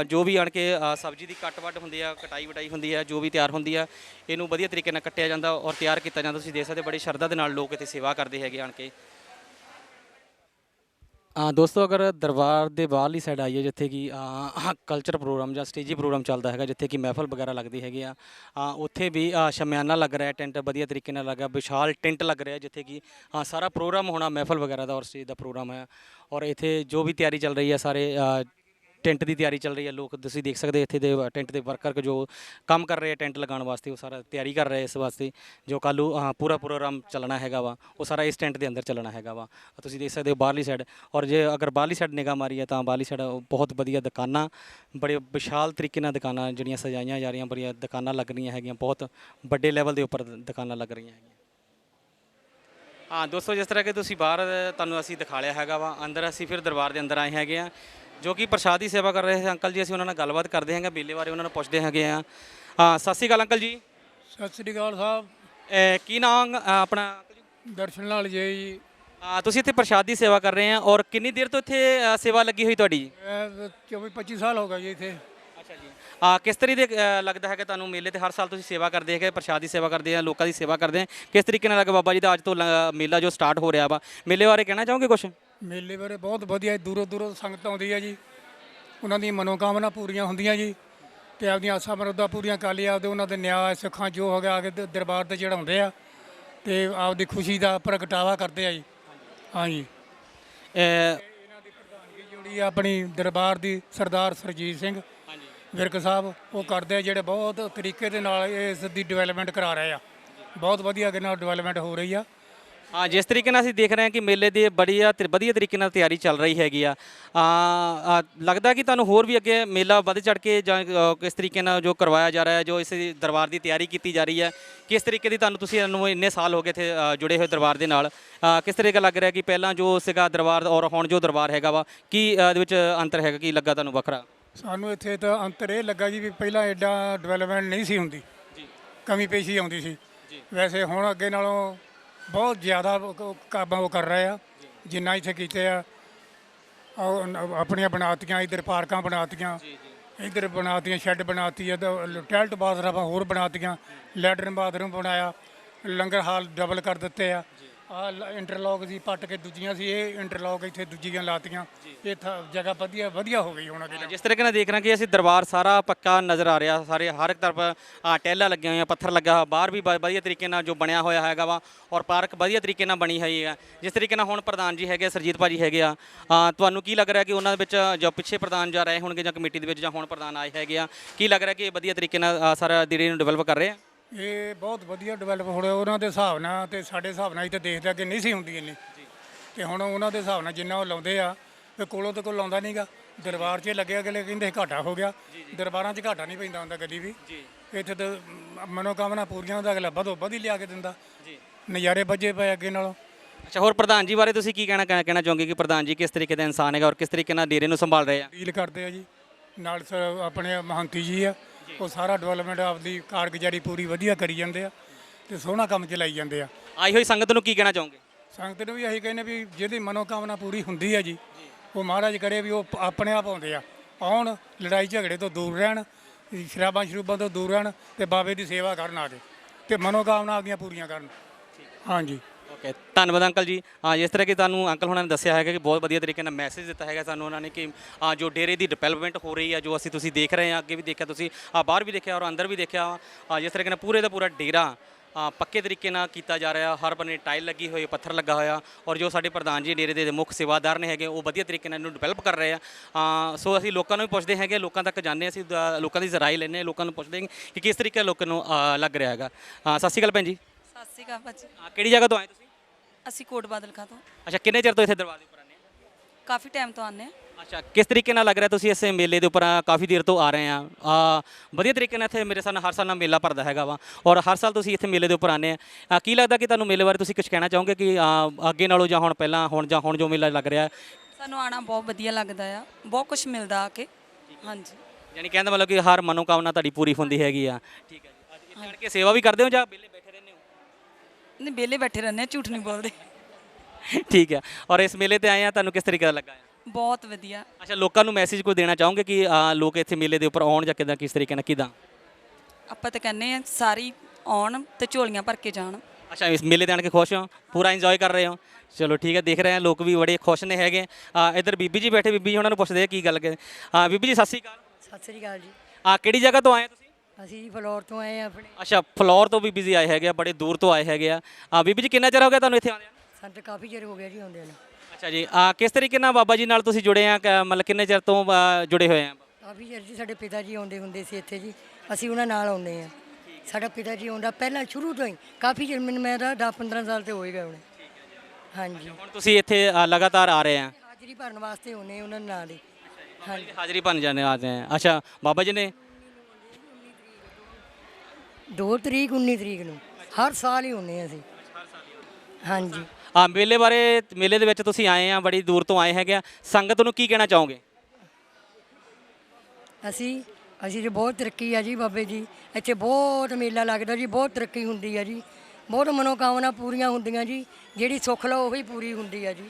ਜੋ ਵੀ ਆਣ ਕੇ ਸਬਜ਼ੀ ਦੀ ਕੱਟ ਵੱਟ ਹੁੰਦੀ ਆ, ਕਟਾਈ ਵਟਾਈ ਹੁੰਦੀ ਆ, ਜੋ ਵੀ ਤਿਆਰ ਹੁੰਦੀ ਆ, ਇਹਨੂੰ ਵਧੀਆ ਤਰੀਕੇ ਨਾਲ ਕੱਟਿਆ ਜਾਂਦਾ ਔਰ ਤਿਆਰ ਕੀਤਾ ਜਾਂਦਾ। ਤੁਸੀਂ ਦੇਖ ਸਕਦੇ ਬੜੀ ਸ਼ਰਧਾ ਦੇ ਨਾਲ ਲੋਕ ਇੱਥੇ ਸੇਵਾ ਕਰਦੇ ਹੈਗੇ ਆਣ ਕੇ। ਆ ਦੋਸਤੋ ਅਗਰ ਦਰਬਾਰ ਦੇ ਬਾਹਰਲੀ ਸਾਈਡ ਆਈਏ ਜਿੱਥੇ ਕਿ ਕਲਚਰ ਪ੍ਰੋਗਰਾਮ ਜਾਂ ਸਟੇਜੀ ਪ੍ਰੋਗਰਾਮ ਚੱਲਦਾ ਹੈਗਾ ਜਿੱਥੇ ਕਿ ਮਹਿਫਲ ਵਗੈਰਾ ਲੱਗਦੀ ਹੈਗੀ ਆ ਉੱਥੇ ਵੀ ਸ਼ਮਿਆਨਾ ਲੱਗ ਰਿਹਾ ਟੈਂਟ ਵਧੀਆ ਤਰੀਕੇ ਨਾਲ ਲੱਗਾ ਵਿਸ਼ਾਲ ਟੈਂਟ ਲੱਗ ਰਿਹਾ ਜਿੱਥੇ ਕਿ ਆ, ਸਾਰਾ ਪ੍ਰੋਗਰਾਮ ਹੋਣਾ ਮਹਿਫਲ ਵਗੈਰਾ ਦਾ ਔਰ ਸਟੇਜ ਦਾ ਪ੍ਰੋਗਰਾਮ ਹੈ। ਔਰ ਇੱਥੇ ਜੋ ਵੀ ਤਿਆਰੀ ਚੱਲ ਰਹੀ ਹੈ ਸਾਰੇ ਟੈਂਟ ਦੀ ਤਿਆਰੀ ਚੱਲ ਰਹੀ ਹੈ, ਲੋਕ ਤੁਸੀਂ ਦੇਖ ਸਕਦੇ ਇੱਥੇ ਦੇ ਟੈਂਟ ਦੇ ਵਰਕਰ ਜੋ ਕੰਮ ਕਰ ਰਹੇ ਆ ਟੈਂਟ ਲਗਾਉਣ ਵਾਸਤੇ, ਉਹ ਸਾਰਾ ਤਿਆਰੀ ਕਰ ਰਹੇ ਇਸ ਵਾਸਤੇ, ਜੋ ਕੱਲ੍ਹ ਨੂੰ ਪੂਰਾ ਪ੍ਰੋਗਰਾਮ ਚੱਲਣਾ ਹੈਗਾ ਵਾ, ਉਹ ਸਾਰਾ ਇਸ ਟੈਂਟ ਦੇ ਅੰਦਰ ਚੱਲਣਾ ਹੈਗਾ ਵਾ। ਤੁਸੀਂ ਦੇਖ ਸਕਦੇ ਹੋ ਬਾਹਰਲੀ ਸਾਈਡ ਔਰ ਜੇ ਅਗਰ ਬਾਹਰਲੀ ਸਾਈਡ ਨਿਗਾਹ ਮਾਰੀ ਮਾਰੀਏ ਤਾਂ ਬਾਹਰਲੀ ਸਾਈਡ ਬਹੁਤ ਵਧੀਆ ਦੁਕਾਨਾਂ, ਬੜੇ ਵਿਸ਼ਾਲ ਤਰੀਕੇ ਨਾਲ ਦੁਕਾਨਾਂ ਜਿਹੜੀਆਂ ਸਜਾਈਆਂ ਜਾ ਰਹੀਆਂ, ਬੜੀਆਂ ਦੁਕਾਨਾਂ ਲੱਗ ਰਹੀਆਂ ਹੈਗੀਆਂ, ਬਹੁਤ ਵੱਡੇ ਲੈਵਲ ਦੇ ਉੱਪਰ ਦੁਕਾਨਾਂ ਲੱਗ ਰਹੀਆਂ ਹੈਗੀਆਂ। ਹਾਂ, ਦੋਸਤੋ ਜਿਸ ਤਰ੍ਹਾਂ ਕਿ ਤੁਸੀਂ ਬਾਹਰ ਤੁਹਾਨੂੰ ਅਸੀਂ ਦਿਖਾ ਲਿਆ ਹੈਗਾ ਵਾ, ਅੰਦਰ ਅਸੀਂ ਫਿਰ ਦਰਬਾਰ ਦੇ ਅੰਦਰ ਆਏ ਹੈਗੇ ਆ। ਜੋ ਕਿ ਪ੍ਰਸ਼ਾਦ ਦੀ ਸੇਵਾ ਕਰ ਰਹੇ ਸੀ ਅੰਕਲ ਜੀ ਅਸੀਂ ਉਹਨਾਂ ਨਾਲ ਗੱਲਬਾਤ ਕਰਦੇ ਹਾਂਗੇ ਮੇਲੇ ਬਾਰੇ ਉਹਨਾਂ ਨੂੰ ਪੁੱਛਦੇ ਹੈਗੇ ਆ। ਹਾਂ ਸਤਿ ਸ਼੍ਰੀ ਅਕਾਲ ਅੰਕਲ ਜੀ। ਸਤਿ ਸ੍ਰੀ ਅਕਾਲ ਸਾਹਿਬ। ਅਹ ਕੀ ਨਾਮ ਆਪਣਾ? ਅੰਕਲ ਜੀ? ਦਰਸ਼ਨ ਲਾਲ ਜੀ। ਹਾਂ ਤੁਸੀਂ ਇੱਥੇ ਪ੍ਰਸ਼ਾਦ ਦੀ ਸੇਵਾ ਕਰ ਰਹੇ ਆ ਔਰ ਕਿੰਨੀ ਦੇਰ ਤੋਂ ਇੱਥੇ ਸੇਵਾ ਲੱਗੀ ਹੋਈ ਤੁਹਾਡੀ? ਇਹ 24 25 ਸਾਲ ਹੋ ਗਏ ਜੀ ਇੱਥੇ। ਅੱਛਾ ਜੀ। ਆ ਕਿਸ ਤਰੀਕੇ ਦੇ ਲੱਗਦਾ ਹੈਗਾ ਤੁਹਾਨੂੰ ਮੇਲੇ ਤੇ ਹਰ ਸਾਲ ਤੁਸੀਂ ਸੇਵਾ ਕਰਦੇ ਹੈਗੇ ਪ੍ਰਸ਼ਾਦ ਦੀ ਸੇਵਾ ਕਰਦੇ ਆ ਲੋਕਾਂ ਦੀ ਸੇਵਾ ਕਰਦੇ ਆ। ਕਿਸ ਤਰੀਕੇ ਨਾਲ ਲੱਗਾ ਬਾਬਾ ਜੀ ਦਾ ਅੱਜ ਤੋਂ ਲ- ਮੇਲਾ ਜੋ ਸਟਾਰਟ ਹੋ ਰਿਹਾ ਵਾ। ਮੇਲੇ ਬਾਰੇ ਕਹਿਣਾ ਚਾਹੋਗੇ ਕੁਝ ਮੇਲੇ ਬਾਰੇ ਬਹੁਤ ਵਧੀਆ ਦੂਰੋਂ ਦੂਰੋਂ ਸੰਗਤ ਆਉਂਦੀ ਹੈ ਜੀ। ਉਹਨਾਂ ਦੀ ਮਨੋਕਾਮਨਾ ਪੂਰੀਆਂ ਹੁੰਦੀਆਂ ਜੀ ਤੇ ਆਪਦੀਆਂ ਆਸਾਂ ਮਰੋਦਾਂ ਪੂਰੀਆਂ ਕਰ ਲਈ ਆਪਦੇ ਉਹਨਾਂ ਦੇ ਨਿਆਂ ਸੁੱਖਾਂ ਜੋ ਹੋ ਗਿਆ ਆ ਕੇ ਦ- ਦਰਬਾਰ ਤੇ ਚੜਾਉਂਦੇ ਆ ਤੇ ਆਪਦੀ ਖੁਸ਼ੀ ਦਾ ਪ੍ਰਗਟਾਵਾ ਕਰਦੇ ਆ ਜੀ। ਹਾਂਜੀ ਜੁੜੀ ਆ ਆਪਣੀ ਦਰਬਾਰ ਦੀ ਸਰਦਾਰ ਸਰਜੀਤ ਸਿੰਘ ਵਿਰਕ ਸਾਹਿਬ ਉਹ ਕਰਦੇ ਆ ਜਿਹੜੇ ਬਹੁਤ ਤਰੀਕੇ ਦੇ ਨਾਲ ਇਸ ਦੀ ਡਿਵੈਲਪਮੈਂਟ ਕਰਾ ਰਹੇ ਆ। ਬਹੁਤ ਵਧੀਆ ਅੱਗੇ ਨਾਲ ਡਿਵੈਲਪਮੈਂਟ ਹੋ ਰਹੀ ਆ। ਹਾਂ ਜਿਸ ਤਰੀਕੇ ਨਾਲ ਅਸੀਂ ਦੇਖ ਰਹੇ ਹਾਂ ਕਿ ਮੇਲੇ ਦੀ ਬੜੀਆ ਤੇ ਵਧੀਆ ਤਰੀਕੇ ਨਾਲ ਤਿਆਰੀ ਚੱਲ ਰਹੀ ਹੈਗੀ ਆ। ਆ ਲੱਗਦਾ ਕਿ ਤੁਹਾਨੂੰ ਹੋਰ ਵੀ ਅੱਗੇ ਮੇਲਾ ਵੱਧ ਚੜ ਕੇ ਜਾਂ ਕਿਸ ਤਰੀਕੇ ਨਾਲ ਜੋ ਕਰਵਾਇਆ ਜਾ ਰਿਹਾ ਹੈ ਜੋ ਇਸ ਦਰਬਾਰ ਦੀ ਤਿਆਰੀ ਕੀਤੀ ਜਾ ਰਹੀ ਹੈ ਕਿਸ ਤਰੀਕੇ ਦੀ ਤੁਹਾਨੂੰ ਤੁਸੀਂ ਇਹਨੂੰ ਇੰਨੇ ਸਾਲ ਹੋ ਗਏ ਇੱਥੇ ਜੁੜੇ ਹੋਏ ਦਰਬਾਰ ਦੇ ਨਾਲ। ਕਿਸ ਤਰੀਕੇ ਲੱਗ ਰਿਹਾ ਕਿ ਪਹਿਲਾਂ ਜੋ ਸੀਗਾ ਦਰਬਾਰ ਔਰ ਹੁਣ ਜੋ ਦਰਬਾਰ ਹੈਗਾ ਵਾ ਕੀ ਇਹਦੇ ਵਿੱਚ ਅੰਤਰ ਹੈਗਾ ਕੀ ਲੱਗਾ ਤੁਹਾਨੂੰ ਵੱਖਰਾ? ਸਾਨੂੰ ਇੱਥੇ ਤਾਂ ਅੰਤਰ ਇਹ ਲੱਗਾ ਜੀ ਵੀ ਪਹਿਲਾਂ ਐਡਾ ਡਿਵੈਲਪਮੈਂਟ ਨਹੀਂ ਸੀ ਹੁੰਦੀ। ਜੀ। ਕਮੀ ਪੇਸ਼ੀ ਆਉਂਦੀ ਸੀ। ਜੀ। ਵੈਸੇ ਹੁਣ ਅੱਗੇ ਨਾਲੋਂ ਬਹੁਤ ਜ਼ਿਆਦਾ ਕੰਮ ਉਹ ਕਰ ਰਹੇ ਆ ਜਿੰਨਾ ਇੱਥੇ ਕੀਤੇ ਆ। ਨ- ਆਪਣੀਆਂ ਬਣਾਤੀਆਂ ਇੱਧਰ ਪਾਰਕਾਂ ਬਣਾਤੀਆਂ ਇੱਧਰ ਬਣਾਤੀਆਂ ਸ਼ੈੱਡ ਬਣਾਤੀ ਆ ਟੈਲਟ ਬਾਥਰੂਮਾਂ ਹੋਰ ਬਣਾਤੀਆਂ ਲੈਟਰਨ ਬਾਥਰੂਮ ਬਣਾਇਆ ਲੰਗਰ ਹਾਲ ਡਬਲ ਕਰ ਦਿੱਤੇ ਆ। ਆ ਇੰਟਰਲੌਕ ਦੀ ਪੱਟ ਕੇ ਦੂਜੀਆਂ ਸੀ ਇਹ ਇੰਟਰਲੌਕ ਇੱਥੇ ਦੂਜੀਆਂ ਲਾਤੀਆਂ। ਇਹ ਥਾਂ- ਜਗ੍ਹਾ ਵਧੀਆ ਵਧੀਆ ਹੋ ਗਈ ਹੁਣ ਅੱਗੇ। ਜਿਸ ਤਰੀਕੇ ਨਾਲ ਦੇਖ ਰਹੇ ਹਾਂ ਕਿ ਅਸੀਂ ਦਰਬਾਰ ਸਾਰਾ ਪੱਕਾ ਨਜ਼ਰ ਆ ਰਿਹਾ ਸਾਰੇ ਹਰ ਇੱਕ ਤਰਫ ਆ ਟਹਿਲਾਂ ਲੱਗੀਆਂ ਹੋਈਆਂ ਪੱਥਰ ਲੱਗਾ ਹੋਇਆ ਬਾਹਰ ਵੀ ਬ- ਵਧੀਆ ਤਰੀਕੇ ਨਾਲ ਜੋ ਬਣਿਆ ਹੋਇਆ ਹੈਗਾ ਵਾ ਔਰ ਪਾਰਕ ਵਧੀਆ ਤਰੀਕੇ ਨਾਲ ਬਣੀ ਹੋਈ ਹੈ। ਜਿਸ ਤਰੀਕੇ ਨਾਲ ਹੁਣ ਪ੍ਰਧਾਨ ਜੀ ਹੈਗੇ ਆ, ਸਰਜੀਤ ਭਾਜੀ ਹੈਗੇ ਆ ਆ, ਤੁਹਾਨੂੰ ਕੀ ਲੱਗ ਰਿਹਾ ਕਿ ਉਹਨਾਂ ਦੇ ਵਿੱਚ ਜੋ ਪਿੱਛੇ ਪ੍ਰਧਾਨ ਜਾ ਰਹੇ ਹੋਣਗੇ ਜਾਂ ਕਮੇਟੀ ਦੇ ਵਿੱਚ ਜਾਂ ਹੁਣ ਪ੍ਰਧਾਨ ਆਏ ਹੈਗੇ ਆ? ਕੀ ਲੱਗ ਰਿਹਾ ਕਿ ਇਹ ਵਧੀਆ ਤਰੀਕੇ ਨਾਲ ਆ, ਸਾਰਾ ਦਿੜੇ ਨੂੰ ਡਿਵੈਲਪ ਕਰ ਰਹੇ ਆ? ਇਹ ਬਹੁਤ ਵਧੀਆ ਡਿਵੈਲਪ ਹੋ ਰਿਹਾ ਉਹਨਾਂ ਦੇ ਹਿਸਾਬ ਨਾਲ ਤੇ ਸਾਡੇ ਹਿਸਾਬ ਨਾਲ ਇੱਥੇ ਦੇਖਦੇ ਅੱਗੇ ਨਹੀਂ ਸੀ ਹੁੰਦੀ ਇੰਨੀ। ਤੇ ਹੁਣ ਉਹਨਾਂ ਦੇ ਹਿਸਾਬ ਨਾਲ ਜਿੰਨਾ ਉਹ ਲਾਉਂਦੇ ਆ ਤੇ ਕੋਲੋਂ ਤੇ ਕੋਈ ਲਾਉਂਦਾ ਨਹੀਂਗਾ। ਦਰਬਾਰ 'ਚ ਲੱਗਿਆ ਅਗਲੇ ਕਹਿੰਦੇ ਘਾਟਾ ਹੋ ਗਿਆ। ਦਰਬਾਰਾਂ 'ਚ ਘਾਟਾ ਨਹੀਂ ਪੈਂਦਾ ਹੁੰਦਾ ਕਦੀ ਵੀ। ਇੱਥੇ ਤਾਂ ਮਨੋਕਾਮਨਾ ਪੂਰੀਆਂ ਹੁੰਦਾ ਅਗਲਾ ਵਧੋ ਵਧੀ ਲਿਆ ਕੇ ਦਿੰਦਾ। ਜੀ। ਨਜ਼ਾਰੇ ਵੱਜੇ ਪਏ ਅੱਗੇ ਨਾਲੋਂ। ਅੱਛਾ ਹੋਰ ਪ੍ਰਧਾਨ ਜੀ ਬਾਰੇ ਤੁਸੀਂ ਕੀ ਕਹਿਣਾ ਕਹਿਣਾ ਚਾਹੋਗੇ ਕਿ ਪ੍ਰਧਾਨ ਜੀ ਕਿਸ ਤਰੀਕੇ ਦਾ ਇਨਸਾਨ ਹੈਗਾ ਔਰ ਕਿਸ ਤਰੀਕੇ ਨਾਲ ਡੇਰੇ ਨੂੰ ਸੰਭਾਲ ਰਹੇ ਆ? ਡੀਲ ਕਰਦੇ ਆ ਜੀ। ਨਾਲ ਆਪਣੇ ਮਹੰਤੀ ਜੀ ਆ। ਉਹ ਸਾਰਾ ਡਿਵੈਲਪਮੈਂਟ ਆਪਦੀ ਕਾਰਗੁਜ਼ਾਰੀ ਪੂਰੀ ਵਧੀਆ ਕਰੀ ਜਾਂਦੇ ਆ ਤੇ ਸੋਹਣਾ ਕੰਮ ਚਲਾਈ ਜਾਂਦੇ ਆ। ਆਈ ਹੋਈ ਸੰਗਤ ਨੂੰ ਕੀ ਕਹਿਣਾ ਚਾਹੋਗੇ? ਸੰਗਤ ਨੂੰ ਵੀ ਇਹੀ ਕਹਿੰਦੇ ਵੀ ਜਿਹਦੀ ਮਨੋਕਾਮਨਾ ਪੂਰੀ ਹੁੰਦੀ ਹੈ ਜੀ ਉਹ ਮਹਾਰਾਜ ਕਰੇ ਵੀ ਉਹ ਆਪਣੇ ਆਪ ਆਉਂਦੇ ਆ। ਆਉਣ ਲੜਾਈ ਝਗੜੇ ਤੋਂ ਦੂਰ ਰਹਿਣ ਸ਼ਰਾਬਾਂ ਸ਼ਰੂਬਾਂ ਤੋਂ ਦੂਰ ਰਹਿਣ ਤੇ ਬਾਬੇ ਦੀ ਸੇਵਾ ਕਰਨ ਆ ਕੇ ਤੇ ਮਨੋਕਾਮਨਾ ਆਪਦੀਆਂ ਪੂਰੀਆਂ ਕਰਨ। ਹਾਂਜੀ। ਓਕੇ ਧੰਨਵਾਦ ਅੰਕਲ ਜੀ। ਹਾਂ ਜਿਸ ਤਰ੍ਹਾਂ ਕਿ ਤੁਹਾਨੂੰ ਅੰਕਲ ਹੁਣਾਂ ਨੇ ਦੱਸਿਆ ਹੈਗਾ ਕਿ ਬਹੁਤ ਵਧੀਆ ਤਰੀਕੇ ਨਾਲ ਮੈਸੇਜ ਦਿੱਤਾ ਹੈਗਾ ਸਾਨੂੰ ਉਹਨਾਂ ਨੇ ਕਿ ਆ ਜੋ ਡੇਰੇ ਦੀ ਡਿਵੈਲਪਮੈਂਟ ਹੋ ਰਹੀ ਹੈ ਜੋ ਅਸੀਂ ਤੁਸੀਂ ਦੇਖ ਰਹੇ ਹਾਂ ਅੱਗੇ ਵੀ ਦੇਖਿਆ ਤੁਸੀਂ ਆ ਬਾਹਰ ਵੀ ਦੇਖਿਆ ਔਰ ਅੰਦਰ ਵੀ ਦੇਖਿਆ ਆ ਜਿਸ ਤਰੀਕੇ ਨਾਲ ਪੂਰੇ ਦਾ ਪੂਰਾ ਡੇਰਾ ਆ, ਪੱਕੇ ਤਰੀਕੇ ਨਾਲ ਕੀਤਾ ਜਾ ਰਿਹਾ ਹਰ ਬੰਨੇ ਟਾਈਲ ਲੱਗੀ ਹੋਈ ਪੱਥਰ ਲੱਗਾ ਹੋਇਆ ਔਰ ਜੋ ਸਾਡੇ ਪ੍ਰਧਾਨ ਜੀ ਡੇਰੇ ਦੇ ਮੁੱਖ ਸੇਵਾਦਾਰ ਨੇ ਹੈਗੇ ਉਹ ਵਧੀਆ ਤਰੀਕੇ ਨਾਲ ਇਹਨੂੰ ਡਿਵੈਲਪ ਕਰ ਰਹੇ ਆ। ਆ, ਸੋ ਅਸੀਂ ਲੋਕਾਂ ਨੂੰ ਵੀ ਪੁੱਛਦੇ ਹੈਗੇ ਲੋਕਾਂ ਤੱਕ ਜਾਂਦੇ ਅਸੀਂ ਲੋਕਾਂ ਦੀ ਲੈਂਦੇ ਹਾਂ ਲੋਕਾਂ ਨੂੰ ਪੁੱਛਦੇ ਕਿ ਕਿਸ ਤਰੀਕੇ ਲੋਕਾਂ ਨੂੰ ਆ, ਲੱਗ ਰਿਹਾ ਹੈਗਾ। ਆ, ਸਤਿ ਸ਼੍ਰੀ ਅਕਾਲ ਭੈਣ ਜੀ। ਸਤਿ ਸ਼੍ਰੀ ਅਕਾਲ ਭਾਜੀ। ਆ, ਕਿਹੜੀ ਜਗ੍ਹਾ ਤੋਂ ਆਏ ਤੁਸੀਂ? ਅਸੀਂ ਕੋਟ ਬਾਦਲਖਾ ਤੋਂ। ਅੱਛਾ ਕਿੰਨੇ ਚਿਰ ਤੋਂ ਇੱਥੇ ਦਰਬਾਰ ਦੇ ਉੱਪਰ ਆਨੇ ਕਾਫੀ ਟਾਈਮ ਤੋਂ ਆਨੇ ਆ। ਅੱਛਾ ਕਿਸ ਤਰੀਕੇ ਨਾਲ ਲੱਗ ਰਿਹਾ ਤੁਸੀਂ ਇਸ ਮੇਲੇ ਦੇ ਉੱਪਰ? ਆ, ਕਾਫੀ ਦੇਰ ਤੋਂ ਆ ਰਹੇ ਆ। ਆ ਵਧੀਆ ਤਰੀਕੇ ਨਾਲ ਇੱਥੇ ਮੇਰੇ ਸਾਹਮਣੇ ਹਰ ਸਾਲ ਨਾਲ ਮੇਲਾ ਭਰਦਾ ਹੈਗਾ ਵਾ। ਔਰ ਹਰ ਸਾਲ ਤੁਸੀਂ ਇੱਥੇ ਮੇਲੇ ਦੇ ਉੱਪਰ ਆਨੇ ਆ। ਕੀ ਲੱਗਦਾ ਕਿ ਤੁਹਾਨੂੰ ਮੇਲੇ ਬਾਰੇ ਤੁਸੀਂ ਕੁਝ ਕਹਿਣਾ ਚਾਹੋਗੇ ਕਿ ਅੱਗੇ ਨਾਲੋਂ ਜਾਂ ਹੁਣ ਪਹਿਲਾਂ ਹੁਣ ਜਾਂ ਹੁਣ ਜੋ ਮੇਲਾ ਲੱਗ ਰਿਹਾ? ਸਾਨੂੰ ਆਣਾ ਬਹੁਤ ਵਧੀਆ ਲੱਗਦਾ ਆ। ਬਹੁਤ ਕੁਝ ਮਿਲਦਾ ਆ ਕੇ। ਹਾਂਜੀ। ਯਾਨੀ ਕਹਿੰਦਾ ਮਤਲਬ ਕਿ ਹਰ ਮਨੋਕਾਮਨਾ ਤੁਹਾਡੀ ਪੂਰੀ ਹੁੰਦੀ ਹੈਗੀ ਆ। ਠੀਕ ਹੈ ਜੀ। ਅੱਜ ਇੱਥੇ ਆਣ ਕੇ ਸੇਵਾ ਵੀ ਕਰਦੇ ਹੋ ਜਾਂ ਵਿਹਲੇ ਨਹੀਂ ਵਿਹਲੇ ਬੈਠੇ ਰਹਿੰਦੇ ਆ ਝੂਠ ਨਹੀਂ ਬੋਲਦੇ। ਠੀਕ ਹੈ। ਔਰ ਇਸ ਮੇਲੇ ਤੇ ਆਏ ਆ ਤੁਹਾਨੂੰ ਕਿਸ ਤਰੀਕੇ ਦਾ ਲੱਗਾ? ਬਹੁਤ ਵਧੀਆ। ਅੱਛਾ ਲੋਕਾਂ ਨੂੰ ਮੈਸੇਜ ਕੋਈ ਦੇਣਾ ਚਾਹੋਗੇ ਕਿ ਲੋਕ ਇੱਥੇ ਮੇਲੇ ਦੇ ਉੱਪਰ ਆਉਣ ਜਾਂ ਕਿਦਾਂ ਕਿਸ ਤਰੀਕੇ ਨਾਲ ਕਿਦਾਂ? ਆਪਾਂ ਤਾਂ ਕਹਿੰਦੇ ਆ ਸਾਰੀ ਆਉਣ ਤੇ ਝੋਲੀਆਂ ਭਰ ਕੇ ਜਾਣ। ਅੱਛਾ ਇਸ ਮੇਲੇ ਤੇ ਆਣ ਕੇ ਖੁਸ਼ ਹੋ? ਪੂਰਾ ਇੰਜੋਏ ਕਰ ਰਹੇ ਹੋ? ਚਲੋ ਠੀਕ ਹੈ ਦੇਖ ਰਹੇ ਹਾਂ ਲੋਕ ਵੀ ਬੜੇ ਖੁਸ਼ ਨੇ ਹੈਗੇ। ਆ ਇੱਧਰ ਬੀਬੀ ਜੀ ਬੈਠੇ ਬੀਬੀ ਜੀ ਉਹਨਾਂ ਨੂੰ ਪੁੱਛਦੇ ਆ ਕੀ ਗੱਲ ਕਰ ਆ ਬੀਬੀ ਜੀ ਸਤਿ ਸ਼੍ਰੀ ਅਕਾਲ। ਸਤਿ ਸ੍ਰੀ ਅਕਾਲ ਜੀ। ਆ ਕਿਹੜੀ ਜਗ੍ਹਾ ਤੋਂ ਆਏ ਤੁਸੀਂ? ਅਸੀਂ ਜੀ ਫਲੋਰ ਤੋਂ ਆਏ ਆ ਆਪਣੇ। ਅੱਛਾ ਫਲੋਰ ਤੋਂ ਬੀਬੀ ਜੀ ਆਏ ਹੈਗੇ ਆ ਬੜੇ ਦੂਰ ਤੋਂ ਆਏ ਹੈਗੇ ਆ। ਆ ਬੀਬੀ ਜੀ ਕਿੰਨਾ ਚਿਰ ਹੋ ਗਿਆ ਤੁਹਾਨੂੰ ਇੱਥੇ ਆਉਂਦਿਆਂ ਸਾਨੂੰ ਤਾਂ ਕਾਫੀ ਚਿਰ ਹੋ ਗਿਆ ਜੀ ਆਉਂਦੇ ਨੂੰ। ਅੱਛਾ ਜੀ ਆ ਕਿਸ ਤਰੀਕੇ ਨਾਲ ਬਾਬਾ ਜੀ ਨਾਲ ਤੁਸੀਂ ਜੁੜੇ ਆ? ਕ- ਮਤਲਬ ਕਿੰਨੇ ਚਿਰ ਤੋਂ ਜੁੜੇ ਹੋਏ ਆ? ਕਾਫੀ ਚਿਰ ਜੀ ਸਾਡੇ ਪਿਤਾ ਜੀ ਆਉਂਦੇ ਹੁੰਦੇ ਸੀ ਇੱਥੇ ਜੀ। ਅਸੀਂ ਉਹਨਾਂ ਨਾਲ ਆਉਂਦੇ ਆ ਸਾਡਾ ਪਿਤਾ ਜੀ ਆਉਂਦਾ ਪਹਿਲਾਂ ਸ਼ੁਰੂ ਤੋਂ ਹੀ। ਕਾਫੀ ਚਿਰ ਮੈਨੂੰ ਮੈਂ ਤਾਂ 10 15 ਸਾਲ ਤੇ ਹੋ ਹੀ ਗਏ ਹੁਣੇ। ਹਾਂਜੀ। ਹੁਣ ਤੁਸੀਂ ਇੱਥੇ ਲਗਾਤਾਰ ਆ ਰਹੇ ਆ। ਹਾਜ਼ਰੀ ਭਰਨ ਵਾਸਤੇ ਆਉਂਦੇ ਉਹਨਾਂ ਨਾਲ ਹੀ। ਹਾਂਜੀ ਹਾਜ਼ਰੀ ਭਰਨ ਜਾਣੇ ਆਤੇ ਆ। ਅੱਛਾ ਬਾਬਾ ਜੀ ਨੇ 2 ਤਰੀਕ 19 ਤਰੀਕ ਨੂੰ। ਹਰ ਸਾਲ ਹੀ ਆ ਅਸੀਂ। ਹਾਂਜੀ। ਆ ਮੇਲੇ ਬਾਰੇ ਮੇਲੇ ਦੇ ਵਿੱਚ ਤੁਸੀਂ ਆਏ ਆ ਬੜੀ ਦੂਰ ਤੋਂ ਆਏ ਹੈਗੇ ਆ। ਸੰਗਤ ਨੂੰ ਕੀ ਕਹਿਣਾ ਚਾਹੋਗੇ? ਅਸੀਂ ਅਸੀਂ ਜੀ ਬਹੁਤ ਤਰੱਕੀ ਆ ਜੀ ਬਾਬੇ ਜੀ। ਇੱਥੇ ਬਹੁਤ ਮੇਲਾ ਲੱਗਦਾ ਜੀ ਬਹੁਤ ਤਰੱਕੀ ਹੁੰਦੀ ਆ ਜੀ। ਬਹੁਤ ਮਨੋਕਾਮਨਾ ਪੂਰੀਆਂ ਹੁੰਦੀਆਂ ਜੀ। ਜਿਹੜੀ ਸੁੱਖ ਲਓ ਉਹੀ ਪੂਰੀ ਹੁੰਦੀ ਆ ਜੀ।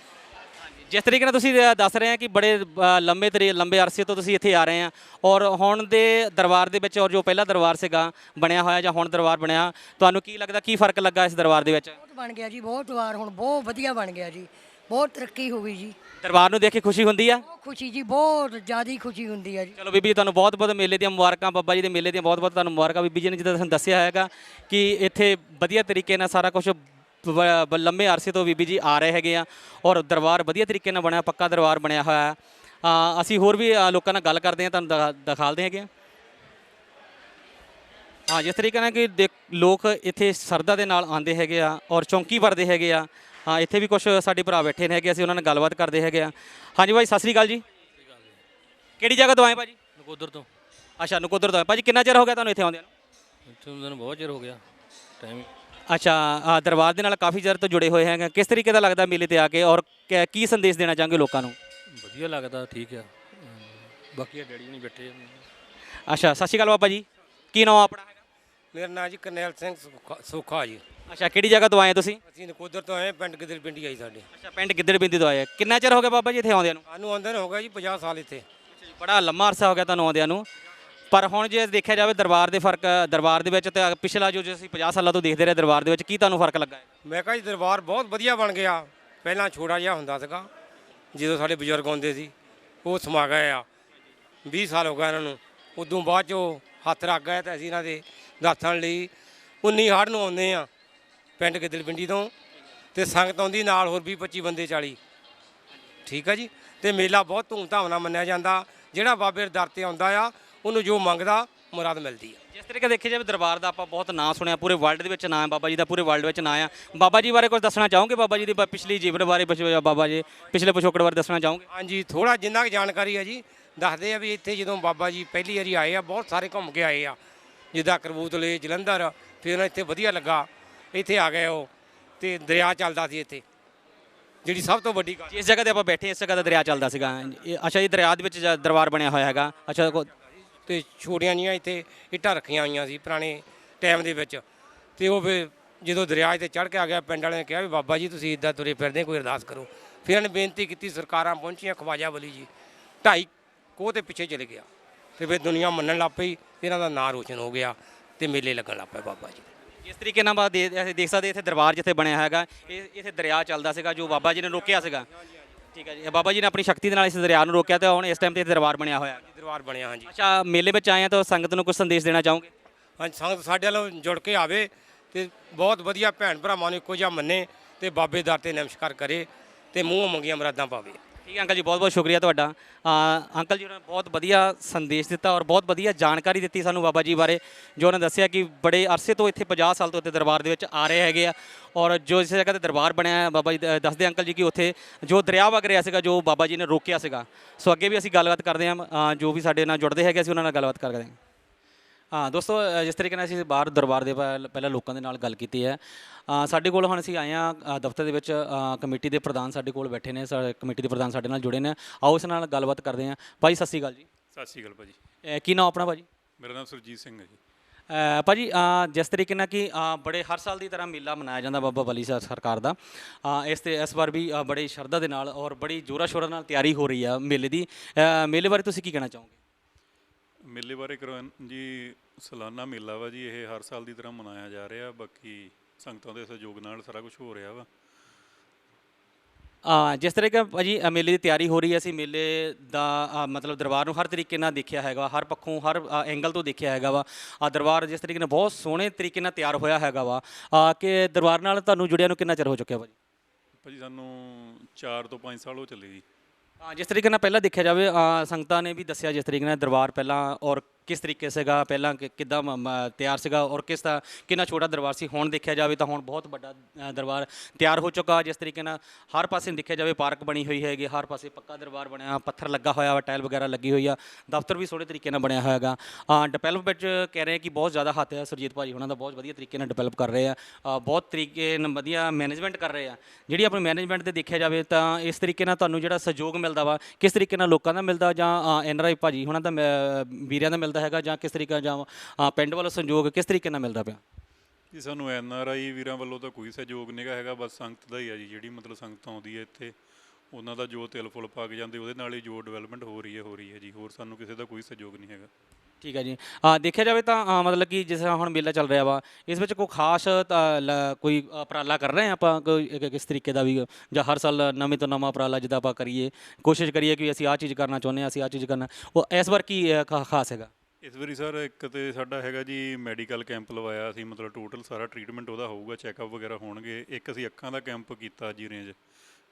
ਜਿਸ ਤਰੀਕੇ ਨਾਲ ਤੁਸੀਂ ਦੱਸ ਰਹੇ ਆ ਕਿ ਬੜੇ ਲੰਬੇ ਤਰੀ ਲੰਬੇ ਅਰਸੇ ਤੋਂ ਤੁਸੀਂ ਇੱਥੇ ਆ ਰਹੇ ਆ ਔਰ ਹੁਣ ਦੇ ਦਰਬਾਰ ਦੇ ਵਿੱਚ ਔਰ ਜੋ ਪਹਿਲਾ ਦਰਬਾਰ ਸੀਗਾ ਬਣਿਆ ਹੋਇਆ ਜਾਂ ਹੁਣ ਦਰਬਾਰ ਬਣਿਆ ਤੁਹਾਨੂੰ ਕੀ ਲੱਗਦਾ ਕੀ ਫ਼ਰਕ ਲੱਗਾ ਇਸ ਦਰਬਾਰ ਦੇ ਵਿੱਚ? ਬਹੁਤ ਬਣ ਗਿਆ ਜੀ ਬਹੁਤ ਵਾਰ ਹੁਣ ਬਹੁਤ ਵਧੀਆ ਬਣ ਗਿਆ ਜੀ ਬਹੁਤ ਤਰੱਕੀ ਹੋ ਗਈ ਜੀ। ਦਰਬਾਰ ਨੂੰ ਦੇਖ ਕੇ ਖੁਸ਼ੀ ਹੁੰਦੀ ਆ? ਬਹੁਤ ਖੁਸ਼ੀ ਜੀ ਬਹੁਤ ਜ਼ਿਆਦਾ ਖੁਸ਼ੀ ਹੁੰਦੀ ਆ ਜੀ। ਚਲੋ ਬੀਬੀ ਤੁਹਾਨੂੰ ਬਹੁਤ ਬਹੁਤ ਮੇਲੇ ਦੀਆਂ ਮੁਬਾਰਕਾਂ ਬਾਬਾ ਜੀ ਦੇ ਮੇਲੇ ਦੀਆਂ ਬਹੁਤ ਬਹੁਤ ਤੁਹਾਨੂੰ ਮੁਬਾਰਕਾਂ। ਬੀਬੀ ਜੀ ਨੇ ਜਿੱਦਾਂ ਤੁਹਾਨੂੰ ਦੱਸਿਆ ਹੈਗਾ ਕਿ ਇੱਥੇ ਵਧੀਆ ਤਰੀਕੇ ਨਾਲ ਸਾਰਾ ਕੁਝ ਲੰਮੇ ਅਰਸੇ ਤੋਂ ਬੀਬੀ ਜੀ ਆ ਰਹੇ ਹੈਗੇ ਆ ਔਰ ਦਰਬਾਰ ਵਧੀਆ ਤਰੀਕੇ ਨਾਲ ਬਣਿਆ ਪੱਕਾ ਦਰਬਾਰ ਬਣਿਆ ਹੋਇਆ ਅ, ਅਸੀਂ ਹੋਰ ਵੀ ਲੋਕਾਂ ਨਾਲ ਗੱਲ ਕਰਦੇ ਹਾਂ ਤੁਹਾਨੂੰ ਦਿਖਾ- ਦਿਖਾਲਦੇ ਹੈਗੇ ਆ ਹਾਂ ਜਿਸ ਤਰੀਕੇ ਨਾਲ ਕਿ ਲੋਕ ਇੱਥੇ ਸਰਦਾ ਦੇ ਨਾਲ ਆਉਂਦੇ ਹੈਗੇ ਆ ਔਰ ਚੌਂਕੀ ਭਰਦੇ ਹੈਗੇ ਆ। ਹਾਂ ਇੱਥੇ ਵੀ ਕੁਝ ਸਾਡੇ ਭਰਾ ਬੈਠੇ ਨੇ ਹੈਗੇ ਅਸੀਂ ਉਹਨਾਂ ਨਾਲ ਗੱਲਬਾਤ ਕਰਦੇ ਹੈਗੇ ਆ। ਹਾਂਜੀ ਭਾਈ ਸਤਿ ਸ੍ਰੀ ਅਕਾਲ ਜੀ। ਕਿਹੜੀ ਜਗ੍ਹਾ ਤੋਂ ਆਏ ਭਾਜੀ? ਨਕੋਦਰ ਤੋਂ। ਅੱਛਾ ਨਕੋਦਰ ਤੋਂ ਆਏ। ਭਾਜੀ ਕਿੰਨਾ ਚਿਰ ਹੋ ਗਿਆ ਤੁਹਾਨੂੰ ਇੱਥੇ ਆਉਂਦਿਆਂ ਨੂੰ? ਇੱਥੇ ਮੈਨੂੰ ਬਹੁਤ ਚਿਰ ਹੋ ਗਿਆ। ਟਾਈਮ ਅੱਛਾ ਆ, ਦਰਬਾਰ ਦੇ ਨਾਲ ਕਾਫੀ ਚਿਰ ਤੋਂ ਜੁੜੇ ਹੋਏ ਹੈਗੇ ਕਿਸ ਤਰੀਕੇ ਦਾ ਲੱਗਦਾ ਮੇਲੇ ਤੇ ਆ ਕੇ ਔਰ ਕ- ਸੰਦੇਸ਼ ਦੇਣਾ ਚਾਹਾਂਗੇ ਲੋਕਾਂ ਨੂੰ? ਵਧੀਆ ਲੱਗਦਾ ਠੀਕ ਆ। ਬਾਕੀ ਡੈਡੀ ਨਹੀਂ ਬੈਠੇ ਅੱਛਾ ਸਤਿ ਸ਼੍ਰੀ ਅਕਾਲ ਬਾਬਾ ਜੀ। ਕੀ ਨਾਮ ਆਪਣਾ ਹੈਗਾ? ਮੇਰਾ ਨਾਂ ਜੀ ਕਰਨੈਲ ਸਿੰਘ ਸੁੱਖਾ- ਸੁੱਖਾ ਜੀ। ਅੱਛਾ ਕਿਹੜੀ ਜਗ੍ਹਾ ਤੋਂ ਆਏ ਤੁਸੀਂ? ਅਸੀਂ ਨਕੋਦਰ ਤੋਂ ਆਏ ਪਿੰਡ ਗਿੱਦੜ ਪਿੰਡੀ ਆਈ ਸਾਡੇ। ਅੱਛਾ ਪਿੰਡ ਗਿੱਦੜਬਿੰਦੀ ਤੋਂ ਆਏ। ਕਿੰਨਾ ਚਿਰ ਹੋ ਗਿਆ ਬਾਬਾ ਜੀ ਇੱਥੇ ਆਉਂਦਿਆਂ ਨੂੰ? ਸਾਨੂੰ ਆਉਂਦੇ ਨੇ ਹੋ ਗਿਆ ਜੀ 50 ਸਾਲ ਇੱਥੇ। ਬੜਾ ਲੰਮਾ ਅਰਸਾ ਹੋ ਗਿਆ ਤੁਹਾਨੂੰ ਆਉਂਦਿਆਂ ਨੂੰ। ਪਰ ਹੁਣ ਜੇ ਦੇਖਿਆ ਜਾਵੇ ਦਰਬਾਰ ਦੇ ਫ਼ਰਕ, ਦਰਬਾਰ ਦੇ ਵਿੱਚ ਤੇ ਪਿਛਲਾ ਜੋ ਅਸੀਂ 50 ਸਾਲਾਂ ਤੋਂ ਦੇਖਦੇ ਰਹੇ ਦਰਬਾਰ ਦੇ ਵਿੱਚ, ਕੀ ਤੁਹਾਨੂੰ ਫ਼ਰਕ ਲੱਗਾ? ਮੈਂ ਕਿਹਾ ਜੀ ਦਰਬਾਰ ਬਹੁਤ ਵਧੀਆ ਬਣ ਗਿਆ। ਪਹਿਲਾਂ ਛੋਟਾ ਜਿਹਾ ਹੁੰਦਾ ਸੀਗਾ, ਜਦੋਂ ਸਾਡੇ ਬਜ਼ੁਰਗ ਆਉਂਦੇ ਸੀ, ਉਹ ਸਮਾ ਗਏ ਆ। 20 ਸਾਲ ਹੋ ਗਏ ਇਹਨਾਂ ਨੂੰ। ਉਦੋਂ ਬਾਅਦ ਚੋਂ ਹੱਥ ਰੱਖ ਗਏ ਤਾਂ ਅਸੀਂ ਇਹਨਾਂ ਦੇ ਦਾਤਣ ਲਈ 19 ਹੜ ਨੂੰ ਆਉਂਦੇ ਆ, ਪਿੰਡ ਗਿੱਦਲਪਿੰਡੀ ਤੋਂ। ਤੇ ਸੰਗਤ ਆਉਂਦੀ ਨਾਲ ਹੋਰ 20 25 ਬੰਦੇ 40 ਠੀਕ ਆ ਜੀ? ਤੇ ਮੇਲਾ ਬਹੁਤ ਧੂਮਧਾਮ ਨਾਲ ਮੰਨਿਆ ਜਾਂਦਾ। ਜਿਹੜਾ ਬਾਬੇ ਦਰ ਤੇ ਆਉਂਦਾ ਆ ਉਹਨੂੰ ਜੋ ਮੰਗਦਾ ਮੁਰਾਦ ਮਿਲਦੀ ਆ। ਜਿਸ ਤਰੀਕੇ ਦੇਖਿਆ ਜਾਵੇ ਦਰਬਾਰ ਦਾ ਆਪਾਂ ਬਹੁਤ ਨਾਂ ਸੁਣਿਆ ਪੂਰੇ ਵਰਲਡ ਦੇ ਵਿੱਚ ਨਾਂ ਹੈ ਬਾਬਾ ਜੀ ਦਾ ਪੂਰੇ ਵਰਲਡ ਵਿੱਚ ਨਾਂ ਆ। ਬਾਬਾ ਜੀ ਬਾਰੇ ਕੁਝ ਦੱਸਣਾ ਚਾਹੋਗੇ ਬਾਬਾ ਜੀ ਦੀ ਬ- ਪਿਛਲੀ ਜੀਵਨ ਬਾਰੇ ਪਿਛ- ਬਾਬਾ ਜੀ ਪਿਛਲੇ ਪਿਛੋਕੜ ਬਾਰੇ ਦੱਸਣਾ ਚਾਹੋਗੇ? ਹਾਂਜੀ ਥੋੜਾ ਜਿੰਨਾ ਕੁ ਜਾਣਕਾਰੀ ਹੈ ਜੀ ਦੱਸਦੇ ਆ ਵੀ ਇੱਥੇ ਜਦੋਂ ਬਾਬਾ ਜੀ ਪਹਿਲੀ ਵਾਰੀ ਆਏ ਆ ਬਹੁਤ ਸਾਰੇ ਘੁੰਮ ਕੇ ਆਏ ਆ। ਜਿੱਦਾਂ ਕਰਬੂਤਲੇ ਜਲੰਧਰ ਫਿਰ ਉਹਨਾਂ ਇੱਥੇ ਵਧੀਆ ਲੱਗਾ ਇੱਥੇ ਆ ਗਏ ਉਹ ਤੇ ਦਰਿਆ ਚੱਲਦਾ ਸੀ ਇੱਥੇ ਜਿਹੜੀ ਸਭ ਤੋਂ ਵੱਡੀ ਗੱਲ ਜਿਸ ਜਗ੍ਹਾ ਤੇ ਆਪਾਂ ਬੈਠੇ ਇਸ ਜਗ੍ਹਾ ਦਾ ਦਰਿਆ ਚੱਲਦਾ ਸੀਗਾ। ਇਹ- ਅੱਛਾ ਜੀ ਦਰਿਆ ਦੇ ਵਿੱਚ ਜ- ਦਰਬਾਰ ਬਣਿਆ ਹੋਇਆ ਹੈਗਾ। ਅੱਛਾ ਕੋ- ਤੇ ਛੋਟੀਆਂ ਜੀਆਂ ਇੱਥੇ ਇੱਟਾਂ ਰੱਖੀਆਂ ਹੋਈਆਂ ਸੀ ਪੁਰਾਣੇ ਟਾਈਮ ਦੇ ਵਿੱਚ। ਤੇ ਉਹ ਫਿਰ ਜਦੋਂ ਦਰਿਆ ਤੇ ਚੜ੍ਹ ਕੇ ਆ ਗਿਆ, ਪਿੰਡ ਵਾਲਿਆਂ ਨੇ ਕਿਹਾ ਵੀ ਬਾਬਾ ਜੀ, ਤੁਸੀਂ ਇੱਦਾਂ ਤੁਰੇ ਫਿਰਦੇ, ਕੋਈ ਅਰਦਾਸ ਕਰੋ। ਫਿਰ ਇਹਨਾਂ ਨੇ ਬੇਨਤੀ ਕੀਤੀ, ਸਰਕਾਰਾਂ ਪਹੁੰਚੀਆਂ ਖਵਾਜਾ ਬਲੀ ਜੀ। ਢਾਈ ਕੋਹ ਤੇ ਪਿੱਛੇ ਚਲੇ ਗਿਆ। ਤੇ ਫਿਰ ਦੁਨੀਆ ਮੰਨਣ ਲੱਗ ਪਈ ਤੇ ਇਹਨਾਂ ਦਾ ਨਾਂ ਰੋਸ਼ਨ ਹੋ ਗਿਆ ਤੇ ਮੇਲੇ ਲੱਗਣ ਲੱਗ ਪਏ ਬਾਬਾ ਜੀ। ਦੇ। ਜਿਸ ਤਰੀਕੇ ਨਾਲ ਬਾ ਅਸੀਂ ਦੇਖ ਸਕਦੇ ਇੱਥੇ ਦਰਬਾਰ ਜਿੱਥੇ ਬਣਿਆ ਹੈਗਾ, ਇਹ ਇੱਥੇ ਦਰਿਆ ਚੱਲਦਾ ਸੀਗਾ, ਜੋ ਬਾਬਾ ਜੀ ਨੇ ਰੋਕਿਆ ਸੀਗਾ। ਠੀਕ ਹੈ ਜੀ। ਬਾਬਾ ਜੀ ਨੇ ਆਪਣੀ ਸ਼ਕਤੀ ਦੇ ਨਾਲ ਇਸ ਦਰਿਆ ਨੂੰ ਰੋਕਿਆ ਤੇ ਹੁਣ ਇਸ ਟਾਈਮ ਤੇ ਦਰਬਾਰ ਬਣਿਆ ਹੋਇਆ। ਦਰਬਾਰ ਬਣਿਆ ਹਾਂਜੀ। ਅੱਛਾ ਮੇਲੇ ਵਿੱਚ ਆਏ ਆ ਤਾਂ ਸੰਗਤ ਨੂੰ ਕੁਝ ਸੰਦੇਸ਼ ਦੇਣਾ ਚਾਹੋਗੇ? ਹਾਂਜੀ ਸੰਗਤ ਸਾਡੇ ਵੱਲੋਂ ਜੁੜ ਕੇ ਆਵੇ ਤੇ ਬਹੁਤ ਵਧੀਆ ਭੈਣ ਭਰਾਵਾਂ ਨੂੰ ਇੱਕੋ ਜਿਹਾ ਮੰਨੇ ਤੇ ਬਾਬੇ ਦਰ ਤੇ ਨਮਸਕਾਰ ਕਰੇ ਤੇ ਮੂੰਹ ਮੰਗੀਆਂ ਮਰਾਦਾਂ ਪਾਵੇ। ਠੀਕ ਹੈ ਅੰਕਲ ਜੀ ਬਹੁਤ ਬਹੁਤ ਸ਼ੁਕਰੀਆ ਤੁਹਾਡਾ। ਅੰਕਲ ਜੀ ਉਹਨਾਂ ਨੇ ਬਹੁਤ ਵਧੀਆ ਸੰਦੇਸ਼ ਦਿੱਤਾ ਔਰ ਬਹੁਤ ਵਧੀਆ ਜਾਣਕਾਰੀ ਦਿੱਤੀ ਸਾਨੂੰ ਬਾਬਾ ਜੀ ਬਾਰੇ ਜੋ ਉਹਨਾਂ ਦੱਸਿਆ ਕਿ ਬੜੇ ਅਰਸੇ ਤੋਂ ਇੱਥੇ 50 ਸਾਲ ਤੋਂ ਇੱਥੇ ਦਰਬਾਰ ਦੇ ਵਿੱਚ ਆ ਰਹੇ ਹੈਗੇ ਆ ਔਰ ਜੋ ਇਸ ਜਗ੍ਹਾ ਤੇ ਦਰਬਾਰ ਬਣਿਆ ਹੈ, ਬਾਬਾ ਜੀ ਦ- ਦੱਸਦੇ ਅੰਕਲ ਜੀ ਕਿ ਉੱਥੇ ਜੋ ਦਰਿਆ ਵਗ ਰਿਹਾ ਸੀਗਾ ਜੋ ਬਾਬਾ ਜੀ ਨੇ ਰੋਕਿਆ ਸੀਗਾ। ਸੋ ਅੱਗੇ ਵੀ ਅਸੀਂ ਗੱਲਬਾਤ ਕਰਦੇ ਹਾਂ ਅ, ਜੋ ਵੀ ਸਾਡੇ ਨਾਲ ਜੁੜਦੇ ਹੈਗੇ ਅਸੀਂ ਉਹਨਾਂ ਨਾਲ ਗੱਲਬਾਤ ਕਰਦੇ ਹਾਂ। ਹਾਂ ਦੋਸਤੋ ਜਿਸ ਤਰੀਕੇ ਨਾਲ ਅਸੀਂ ਬਾਹਰ ਦਰਬਾਰ ਦੇ ਪਹਿਲ- ਪਹਿਲਾਂ ਲੋਕਾਂ ਦੇ ਨਾਲ ਗੱਲ ਕੀਤੀ ਹੈ ਅ, ਸਾਡੇ ਕੋਲ ਹੁਣ ਅਸੀਂ ਆਏ ਹਾਂ ਅ, ਦਫ਼ਤਰ ਦੇ ਵਿੱਚ ਅ, ਕਮੇਟੀ ਦੇ ਪ੍ਰਧਾਨ ਸਾਡੇ ਕੋਲ ਬੈਠੇ ਨੇ ਸਾ- ਕਮੇਟੀ ਦੇ ਪ੍ਰਧਾਨ ਸਾਡੇ ਨਾਲ ਜੁੜੇ ਨੇ। ਆਓ ਇਸ ਨਾਲ ਗੱਲਬਾਤ ਕਰਦੇ ਹਾਂ। ਭਾਈ ਸਤਿ ਸ਼੍ਰੀ ਅਕਾਲ ਜੀ। ਸਤਿ ਸ਼੍ਰੀ ਅਕਾਲ ਭਾਜੀ। ਅ, ਕੀ ਨਾਮ ਆਪਣਾ ਭਾਜੀ? ਮੇਰਾ ਨਾਮ ਸੁਰਜੀਤ ਸਿੰਘ ਹੈ ਜੀ। ਅ, ਭਾਜੀ ਅ, ਜਿਸ ਤਰੀਕੇ ਨਾਲ ਕਿ ਅ, ਬੜੇ ਹਰ ਸਾਲ ਦੀ ਤਰ੍ਹਾਂ ਮੇਲਾ ਮਨਾਇਆ ਜਾਂਦਾ ਬਾਬਾ ਬਲੀ ਸਾਹਿਬ ਸਰਕਾਰ ਦਾ ਅ, ਇਸ ਤੇ ਇਸ ਵਾਰ ਵੀ ਅ, ਬੜੀ ਸ਼ਰਧਾ ਦੇ ਨਾਲ ਔਰ ਬੜੀ ਜੋਰਾ ਸ਼ੋਰਾ ਨਾਲ ਤਿਆਰੀ ਹੋ ਰਹੀ ਆ ਮੇਲੇ ਦੀ। ਅ, ਮੇਲੇ ਬਾਰੇ ਤੁਸੀਂ ਕੀ ਕਹਿਣਾ ਚਾਹੋਗੇ? ਮੇਲੇ ਬਾਰੇ ਕਰਵਾਉਣ ਜੀ ਸਾਲਾਨਾ ਮੇਲਾ ਵਾ ਜੀ ਇਹ ਹਰ ਸਾਲ ਦੀ ਤਰ੍ਹਾਂ ਮਨਾਇਆ ਜਾ ਰਿਹਾ ਬਾਕੀ ਸੰਗਤਾਂ ਦੇ ਸਹਿਯੋਗ ਨਾਲ ਸਾਰਾ ਕੁਝ ਹੋ ਰਿਹਾ ਵਾ। ਆ ਜਿਸ ਤਰੀਕੇ ਭਾਜੀ ਅ, ਮੇਲੇ ਦੀ ਤਿਆਰੀ ਹੋ ਰਹੀ ਹੈ ਅਸੀਂ ਮੇਲੇ ਦਾ ਅ, ਮਤਲਬ ਦਰਬਾਰ ਨੂੰ ਹਰ ਤਰੀਕੇ ਨਾਲ ਦੇਖਿਆ ਹੈਗਾ ਹਰ ਪੱਖੋਂ ਹਰ ਅ, ਐਂਗਲ ਤੋਂ ਦੇਖਿਆ ਹੈਗਾ ਵਾ। ਆ ਦਰਬਾਰ ਜਿਸ ਤਰੀਕੇ ਨਾਲ ਬਹੁਤ ਸੋਹਣੇ ਤਰੀਕੇ ਨਾਲ ਤਿਆਰ ਹੋਇਆ ਹੈਗਾ ਵਾ। ਆ ਕਿ ਦਰਬਾਰ ਨਾਲ ਤੁਹਾਨੂੰ ਜੁੜਿਆ ਨੂੰ ਕਿੰਨਾ ਚਿਰ ਹੋ ਚੁੱਕਿਆ ਭਾਜੀ? ਭਾਜੀ ਸਾਨੂੰ 4 ਤੋਂ 5 ਸਾਲ ਹੋ ਚੱਲੇ ਜੀ। ਹਾਂ ਜਿਸ ਤਰੀਕੇ ਨਾਲ ਪਹਿਲਾਂ ਦੇਖਿਆ ਜਾਵੇ ਅ, ਸੰਗਤਾਂ ਨੇ ਵੀ ਦੱਸਿਆ ਜਿਸ ਤਰੀਕੇ ਨਾਲ ਦਰਬਾਰ ਪਹਿਲਾਂ ਔਰ ਕਿਸ ਤਰੀਕੇ ਸੀਗਾ ਪਹਿਲਾਂ ਕਿ- ਕਿੱਦਾਂ ਮ- ਮ- ਤਿਆਰ ਸੀਗਾ ਔਰ ਕਿਸ ਤਰ੍ਹਾਂ ਕਿੰਨਾ ਛੋਟਾ ਦਰਬਾਰ ਸੀ ਹੁਣ ਦੇਖਿਆ ਜਾਵੇ ਤਾਂ ਹੁਣ ਬਹੁਤ ਵੱਡਾ ਅ, ਦਰਬਾਰ ਤਿਆਰ ਹੋ ਚੁੱਕਾ ਜਿਸ ਤਰੀਕੇ ਨਾਲ ਹਰ ਪਾਸੇ ਦੇਖਿਆ ਜਾਵੇ ਪਾਰਕ ਬਣੀ ਹੋਈ ਹੈਗੀ ਹਰ ਪਾਸੇ ਪੱਕਾ ਦਰਬਾਰ ਬਣਿਆ ਪੱਥਰ ਲੱਗਾ ਹੋਇਆ ਵਾ ਟਾਇਲ ਵਗੈਰਾ ਲੱਗੀ ਹੋਈ ਆ ਦਫ਼ਤਰ ਵੀ ਸੋਹਣੇ ਤਰੀਕੇ ਨਾਲ ਬਣਿਆ ਹੋਇਆ ਹੈਗਾ ਡਿਵੈਲਪ ਵਿੱਚ ਕਹਿ ਰਹੇ ਕਿ ਬਹੁਤ ਜ਼ਿਆਦਾ ਹੱਥ ਹੈ ਸੁਰਜੀਤ ਭਾਜੀ ਉਹਨਾਂ ਦਾ ਬਹੁਤ ਵਧੀਆ ਤਰੀਕੇ ਨਾਲ ਡਿਵੈਲਪ ਕਰ ਰਹੇ ਆ ਅ, ਬਹੁਤ ਤਰੀਕੇ ਨਾਲ ਵਧੀਆ ਮੈਨੇਜਮੈਂਟ ਕਰ ਰਹੇ ਆ। ਜਿਹੜੀ ਆਪਣੀ ਮੈਨੇਜਮੈਂਟ ਤੇ ਦੇਖਿਆ ਜਾਵੇ ਤਾਂ ਇਸ ਤਰੀਕੇ ਨਾਲ ਤੁਹਾਨੂੰ ਜਿਹੜਾ ਸਹਿਯੋਗ ਮਿਲਦਾ ਵਾ ਕਿਸ ਤਰੀਕੇ ਨਾਲ ਲੋਕਾਂ ਦਾ ਮਿਲਦਾ ਜਾਂ ਐਨ ਆਰ ਆਈ ਭਾਜੀ ਉਹਨਾਂ ਦਾ ਮ- ਵੀਰਿਆਂ ਦਾ ਮਿਲਦਾ ਹੈਗਾ ਜਾਂ ਕਿਸ ਤਰੀਕੇ ਜਾਂ ਪਿੰਡ ਵੱਲੋਂ ਸਹਿਯੋਗ ਕਿਸ ਤਰੀਕੇ ਨਾਲ ਮਿਲਦਾ ਪਿਆ? ਜੀ ਸਾਨੂੰ ਐਨ ਆਰ ਆਈ ਵੀਰਾਂ ਵੱਲੋਂ ਤਾਂ ਕੋਈ ਸਹਿਯੋਗ ਨਹੀਂਗਾ ਹੈਗਾ ਬਸ ਸੰਗਤ ਦਾ ਹੀ ਆ ਜੀ ਜਿਹੜੀ ਮਤਲਬ ਸੰਗਤ ਆਉਂਦੀ ਹੈ ਇੱਥੇ ਉਹਨਾਂ ਦਾ ਜੋ ਤਿਲ ਫੁੱਲ ਪਾ ਕੇ ਜਾਂਦੇ ਉਹਦੇ ਨਾਲ ਹੀ ਜੋ ਡਿਵੈਲਪਮੈਂਟ ਹੋ ਰਹੀ ਹੈ ਹੋ ਰਹੀ ਹੈ ਜੀ ਹੋਰ ਸਾਨੂੰ ਕਿਸੇ ਦਾ ਕੋਈ ਸਹਿਯੋਗ ਨਹੀਂ ਹੈਗਾ। ਠੀਕ ਹੈ ਜੀ। ਅ, ਦੇਖਿਆ ਜਾਵੇ ਤਾਂ ਮਤਲਬ ਕਿ ਜਿਸ ਤਰ੍ਹਾਂ ਹੁਣ ਮੇਲਾ ਚੱਲ ਰਿਹਾ ਵਾ ਇਸ ਵਿੱਚ ਕੋਈ ਖਾਸ ਕੋਈ ਉਪਰਾਲਾ ਕਰ ਰਹੇ ਹਾਂ ਆਪਾਂ ਕੋਈ ਕਿਸ ਤਰੀਕੇ ਦਾ ਵੀ ਜਾਂ ਹਰ ਸਾਲ ਨਵੇਂ ਤੋਂ ਨਵਾਂ ਉਪਰਾਲਾ ਜਿੱਦਾਂ ਆਪਾਂ ਕਰੀਏ ਕੋਸ਼ਿਸ਼ ਕਰੀਏ ਕਿ ਅਸੀਂ ਆਹ ਚੀਜ਼ ਕਰਨਾ ਚਾਹੁੰਦੇ ਹਾਂ ਅਸੀਂ ਆਹ ਚੀਜ਼ ਕਰਨਾ ਉਹ ਇਸ ਵਾਰ ਕੀ ਖਾਸ ਹੈਗਾ? ਇਸ ਵਾਰੀ ਸਰ ਇੱਕ ਤੇ ਸਾਡਾ ਹੈਗਾ ਜੀ ਮੈਡੀਕਲ ਕੈਂਪ ਲਵਾਇਆ ਅਸੀਂ ਮਤਲਬ ਟੋਟਲ ਸਾਰਾ ਟ੍ਰੀਟਮੈਂਟ ਉਹਦਾ ਹੋਊਗਾ ਚੈੱਕਅਪ ਵਗੈਰਾ ਹੋਣਗੇ। ਇੱਕ ਅਸੀਂ ਅੱਖਾਂ ਦਾ ਕੈਂਪ ਕੀਤਾ ਜੀ ਰੇਂਜ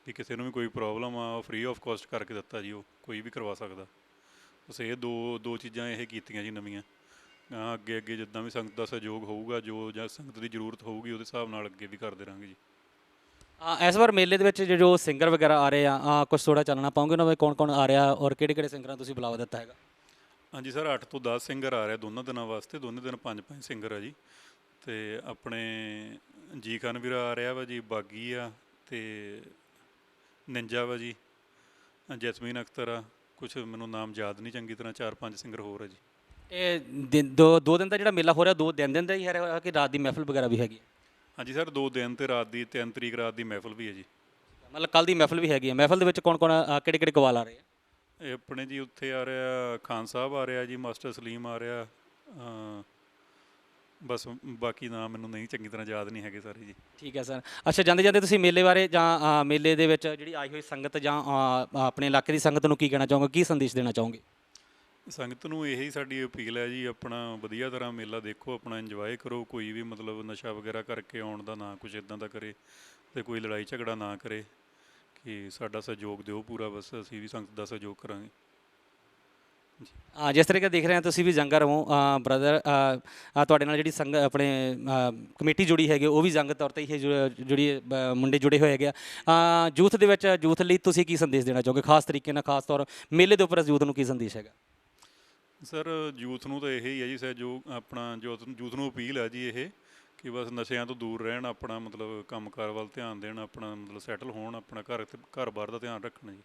ਵੀ ਕਿਸੇ ਨੂੰ ਵੀ ਕੋਈ ਪ੍ਰੋਬਲਮ ਆ ਫ੍ਰੀ ਆਫ ਕਾਸਟ ਕਰਕੇ ਦਿੱਤਾ ਜੀ, ਉਹ ਕੋਈ ਵੀ ਕਰਵਾ ਸਕਦਾ। ਬਸ ਇਹ ਦੋ ਦੋ ਚੀਜ਼ਾਂ ਇਹ ਕੀਤੀਆਂ ਜੀ ਨਵੀਆਂ। ਅੱਗੇ ਅੱਗੇ ਜਿੱਦਾਂ ਵੀ ਸੰਗਤ ਦਾ ਸਹਿਯੋਗ ਹੋਊਗਾ, ਜੋ ਜਾਂ ਸੰਗਤ ਦੀ ਜ਼ਰੂਰਤ ਹੋਊਗੀ, ਉਹਦੇ ਹਿਸਾਬ ਨਾਲ ਅੱਗੇ ਵੀ ਕਰਦੇ ਰਹਾਂਗੇ ਜੀ। ਇਸ ਵਾਰ ਮੇਲੇ ਦੇ ਵਿੱਚ ਜੋ- ਸਿੰਗਰ ਵਗੈਰਾ ਆ ਰਹੇ ਆ ਕੁਝ ਥੋੜਾ ਚੱਲਣਾ ਪਾਉਂਗੇ ਉਹਨਾਂ ਵਿੱਚ ਕੌਣ ਕੌਣ ਆ ਰਿਹਾ ਔਰ ਕਿਹੜੇ ਕਿਹੜੇ ਸਿੰਗਰਾਂ ਤੁਸੀਂ ਬੁਲਾਵਾ ਦਿੱਤਾ ਹੈਗਾ? ਹਾਂਜੀ ਸਰ 8 ਤੋਂ 10 ਸਿੰਗਰ ਆ ਰਿਹਾ ਦੋਨਾਂ ਦਿਨਾਂ ਵਾਸਤੇ ਦੋਨੇ ਦਿਨ ਪੰਜ ਪੰਜ ਸਿੰਗਰ ਆ ਜੀ। ਤੇ ਆਪਣੇ ਜੀ ਖਾਨ ਵੀਰਾ ਆ ਰਿਹਾ ਵਾ ਜੀ ਬਾਗੀ ਆ ਤੇ ਨਿੰਜਾ ਵਾ ਜੀ ਜੈਸਮੀਨ ਅਖਤਰ ਆ। ਕੁਝ ਮੈਨੂੰ ਨਾਮ ਯਾਦ ਨਹੀਂ ਚੰਗੀ ਤਰ੍ਹਾਂ ਚਾਰ ਪੰਜ ਸਿੰਗਰ ਹੋਰ ਆ ਜੀ। ਇਹ ਦਿਨ- ਦੋ ਦੋ ਦਿਨ ਦਾ ਜਿਹੜਾ ਮੇਲਾ ਹੋ ਰਿਹਾ ਦੋ ਦਿਨ ਦਿਨ ਦਾ ਹੀ ਹੈ ਕਿ ਰਾਤ ਦੀ ਮਹਿਫਲ ਵਗੈਰਾ ਵੀ ਹੈਗੀ ਹੈ? ਹਾਂਜੀ ਸਰ ਦੋ ਦਿਨ ਤੇ ਰਾਤ ਦੀ ਤਿੰਨ ਤਰੀਕ ਰਾਤ ਦੀ ਮਹਿਫਲ ਵੀ ਹੈ ਜੀ। ਮਤਲਬ ਕੱਲ ਦੀ ਮਹਿਫਲ ਵੀ ਹੈਗੀ ਹੈ। ਮਹਿਫਲ ਦੇ ਵਿੱਚ ਕੌਣ ਕੌਣ ਕਿਹੜੇ ਕਿਹੜੇ ਕਵਾਲ ਆ ਰਹੇ ਆ? ਇਹ ਆਪਣੇ ਜੀ ਉੱਥੇ ਆ ਰਿਹਾ ਖਾਨ ਸਾਹਿਬ ਆ ਰਿਹਾ ਜੀ ਮਾਸਟਰ ਸਲੀਮ ਆ ਰਿਹਾ ਬਸ ਬਾਕੀ ਨਾਮ ਮੈਨੂੰ ਨਹੀਂ ਚੰਗੀ ਤਰ੍ਹਾਂ ਯਾਦ ਨਹੀਂ ਹੈਗੇ ਸਾਰੇ ਜੀ। ਠੀਕ ਹੈ ਸਰ। ਅੱਛਾ ਜਾਂਦੇ ਜਾਂਦੇ ਤੁਸੀਂ ਮੇਲੇ ਬਾਰੇ ਜਾਂ ਮੇਲੇ ਦੇ ਵਿੱਚ ਜਿਹੜੀ ਆਈ ਹੋਈ ਸੰਗਤ ਜਾਂ ਆਪਣੇ ਇਲਾਕੇ ਦੀ ਸੰਗਤ ਨੂੰ ਕੀ ਕਹਿਣਾ ਚਾਹੋਗੇ? ਕੀ ਸੰਦੇਸ਼ ਦੇਣਾ ਚਾਹੋਗੇ? ਸੰਗਤ ਨੂੰ ਇਹੀ ਸਾਡੀ ਅਪੀਲ ਹੈ ਜੀ ਆਪਣਾ ਵਧੀਆ ਤਰ੍ਹਾਂ ਮੇਲਾ ਦੇਖੋ ਆਪਣਾ ਇੰਜੋਏ ਕਰੋ ਕੋਈ ਵੀ ਮਤਲਬ ਨਸ਼ਾ ਵਗੈਰਾ ਕਰਕੇ ਆਉਣ ਦਾ ਨਾ ਕੁਝ ਇਦਾਂ ਦਾ ਕਰੇ ਤੇ ਕੋਈ ਲੜਾਈ ਝਗੜਾ ਨਾ ਕਰੇ। ਕਿ ਸਾਡਾ ਸਹਿਯੋਗ ਦਿਓ ਪੂਰਾ ਬਸ ਅਸੀਂ ਵੀ ਸੰਗਤ ਦਾ ਸਹਿਯੋਗ ਕਰਾਂਗੇ। ਅ, ਜਿਸ ਤਰੀਕੇ ਦੇਖ ਰਹੇ ਹਾਂ ਤੁਸੀਂ ਵੀ ਜੰਗਰ ਹੋ ਬ੍ਰਦਰ ਤੁਹਾਡੇ ਨਾਲ ਜਿਹੜੀ ਸੰਗ ਆਪਣੇ ਕਮੇਟੀ ਜੁੜੀ ਹੈਗੀ ਉਹ ਵੀ ਜੰਗ ਤੌਰ ਤੇ ਹੀ ਹੈ ਜੁ- ਜਿਹੜੀ ਅ, ਮੁੰਡੇ ਜੁੜੇ ਹੋਏ ਹੈਗੇ ਆ। ਯੂਥ ਦੇ ਵਿੱਚ ਯੂਥ ਲਈ ਤੁਸੀਂ ਕੀ ਸੰਦੇਸ਼ ਦੇਣਾ ਚਾਹੋਗੇ? ਖਾਸ ਤਰੀਕੇ ਨਾਲ ਖਾਸ ਤੌਰ ਮੇਲੇ ਦੇ ਉੱਪਰ ਯੂਥ ਨੂੰ ਕੀ ਸੰਦੇਸ਼ ਹੈਗਾ? ਸਰ ਯੂਥ ਨੂੰ ਤਾਂ ਇਹ ਹੀ ਹੈ ਜੀ ਸਹਿਯੋਗ ਆਪਣਾ ਯੂਥ ਨੂੰ ਅਪੀਲ ਹੈ ਜੀ ਇਹ। ਕਿ ਬਸ ਨਸ਼ਿਆਂ ਤੋਂ ਦੂਰ ਰਹਿਣ ਆਪਣਾ ਮਤਲਬ ਕੰਮਕਾਰ ਵੱਲ ਧਿਆਨ ਦੇਣ ਆਪਣਾ ਮਤਲਬ ਸੈਟਲ ਹੋਣ ਆਪਣਾ ਘਰ ਤੇ ਘਰ-ਬਾਰ ਦਾ ਧਿਆਨ ਰੱਖਣ ਜੀ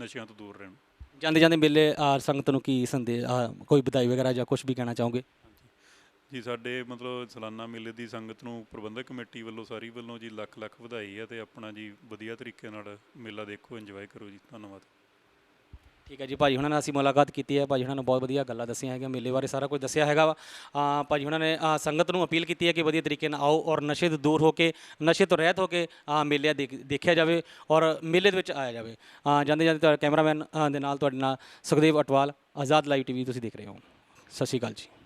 ਨਸ਼ਿਆਂ ਤੋਂ ਦੂਰ ਰਹਿਣ। ਜਾਂਦੇ ਜਾਂਦੇ ਮੇਲੇ ਅ, ਸੰਗਤ ਨੂੰ ਕੀ ਸੰਦੇਸ਼ ਕੋਈ ਵਧਾਈ ਵਗੈਰਾ ਜਾਂ ਕੁਝ ਵੀ ਕਹਿਣਾ ਚਾਹੋਗੇ? ਜੀ ਸਾਡੇ ਮਤਲਬ ਸਾਲਾਨਾ ਮੇਲੇ ਦੀ ਸੰਗਤ ਨੂੰ ਪ੍ਰਬੰਧਕ ਕਮੇਟੀ ਵੱਲੋਂ ਸਾਰੀ ਵੱਲੋਂ ਜੀ ਲੱਖ ਲੱਖ ਵਧਾਈ ਹੈ ਤੇ ਆਪਣਾ ਜੀ ਵਧੀਆ ਤਰੀਕੇ ਨਾਲ ਮੇਲਾ ਦੇਖੋ ਇੰਜੋਏ ਕਰੋ ਜੀ। ਧੰਨਵਾਦ। ਠੀਕ ਹੈ ਜੀ ਭਾਜੀ ਉਹਨਾਂ ਨਾਲ ਅਸੀਂ ਮੁਲਾਕਾਤ ਕੀਤੀ ਹੈ। ਭਾਜੀ ਉਹਨਾਂ ਨੇ ਬਹੁਤ ਵਧੀਆ ਗੱਲਾਂ ਦੱਸੀਆਂ ਹੈਗੀਆਂ ਮੇਲੇ ਬਾਰੇ ਸਾਰਾ ਕੁਝ ਦੱਸਿਆ ਹੈਗਾ ਵਾ। ਅ, ਭਾਜੀ ਹੁਣਾਂ ਨੇ ਅ, ਸੰਗਤ ਨੂੰ ਅਪੀਲ ਕੀਤੀ ਹੈ ਕਿ ਵਧੀਆ ਤਰੀਕੇ ਨਾਲ ਆਓ ਔਰ ਨਸ਼ੇ ਤੋਂ ਦੂਰ ਹੋ ਕੇ ਨਸ਼ੇ ਤੋਂ ਰਹਿਤ ਹੋ ਕੇ ਅ, ਮੇਲੇ ਦੇਖ- ਦੇਖਿਆ ਜਾਵੇ ਔਰ ਮੇਲੇ ਦੇ ਵਿੱਚ ਆਇਆ ਜਾਵੇ। ਅ, ਜਾਂਦੇ ਜਾਂਦੇ ਤੁਹਾਡਾ ਕੈਮਰਾਮੈਨ ਅ, ਦੇ ਨਾਲ ਤੁਹਾਡੇ ਨਾਲ ਸੁਖਦੇਵ ਅਟਵਾਲ ਆਜ਼ਾਦ ਲਾਈਵ ਟੀਵੀ ਤੁਸੀਂ ਦੇਖ ਰਹੇ ਹੋ। ਸਤਿ ਸ਼੍ਰੀ ਅਕਾਲ ਜੀ।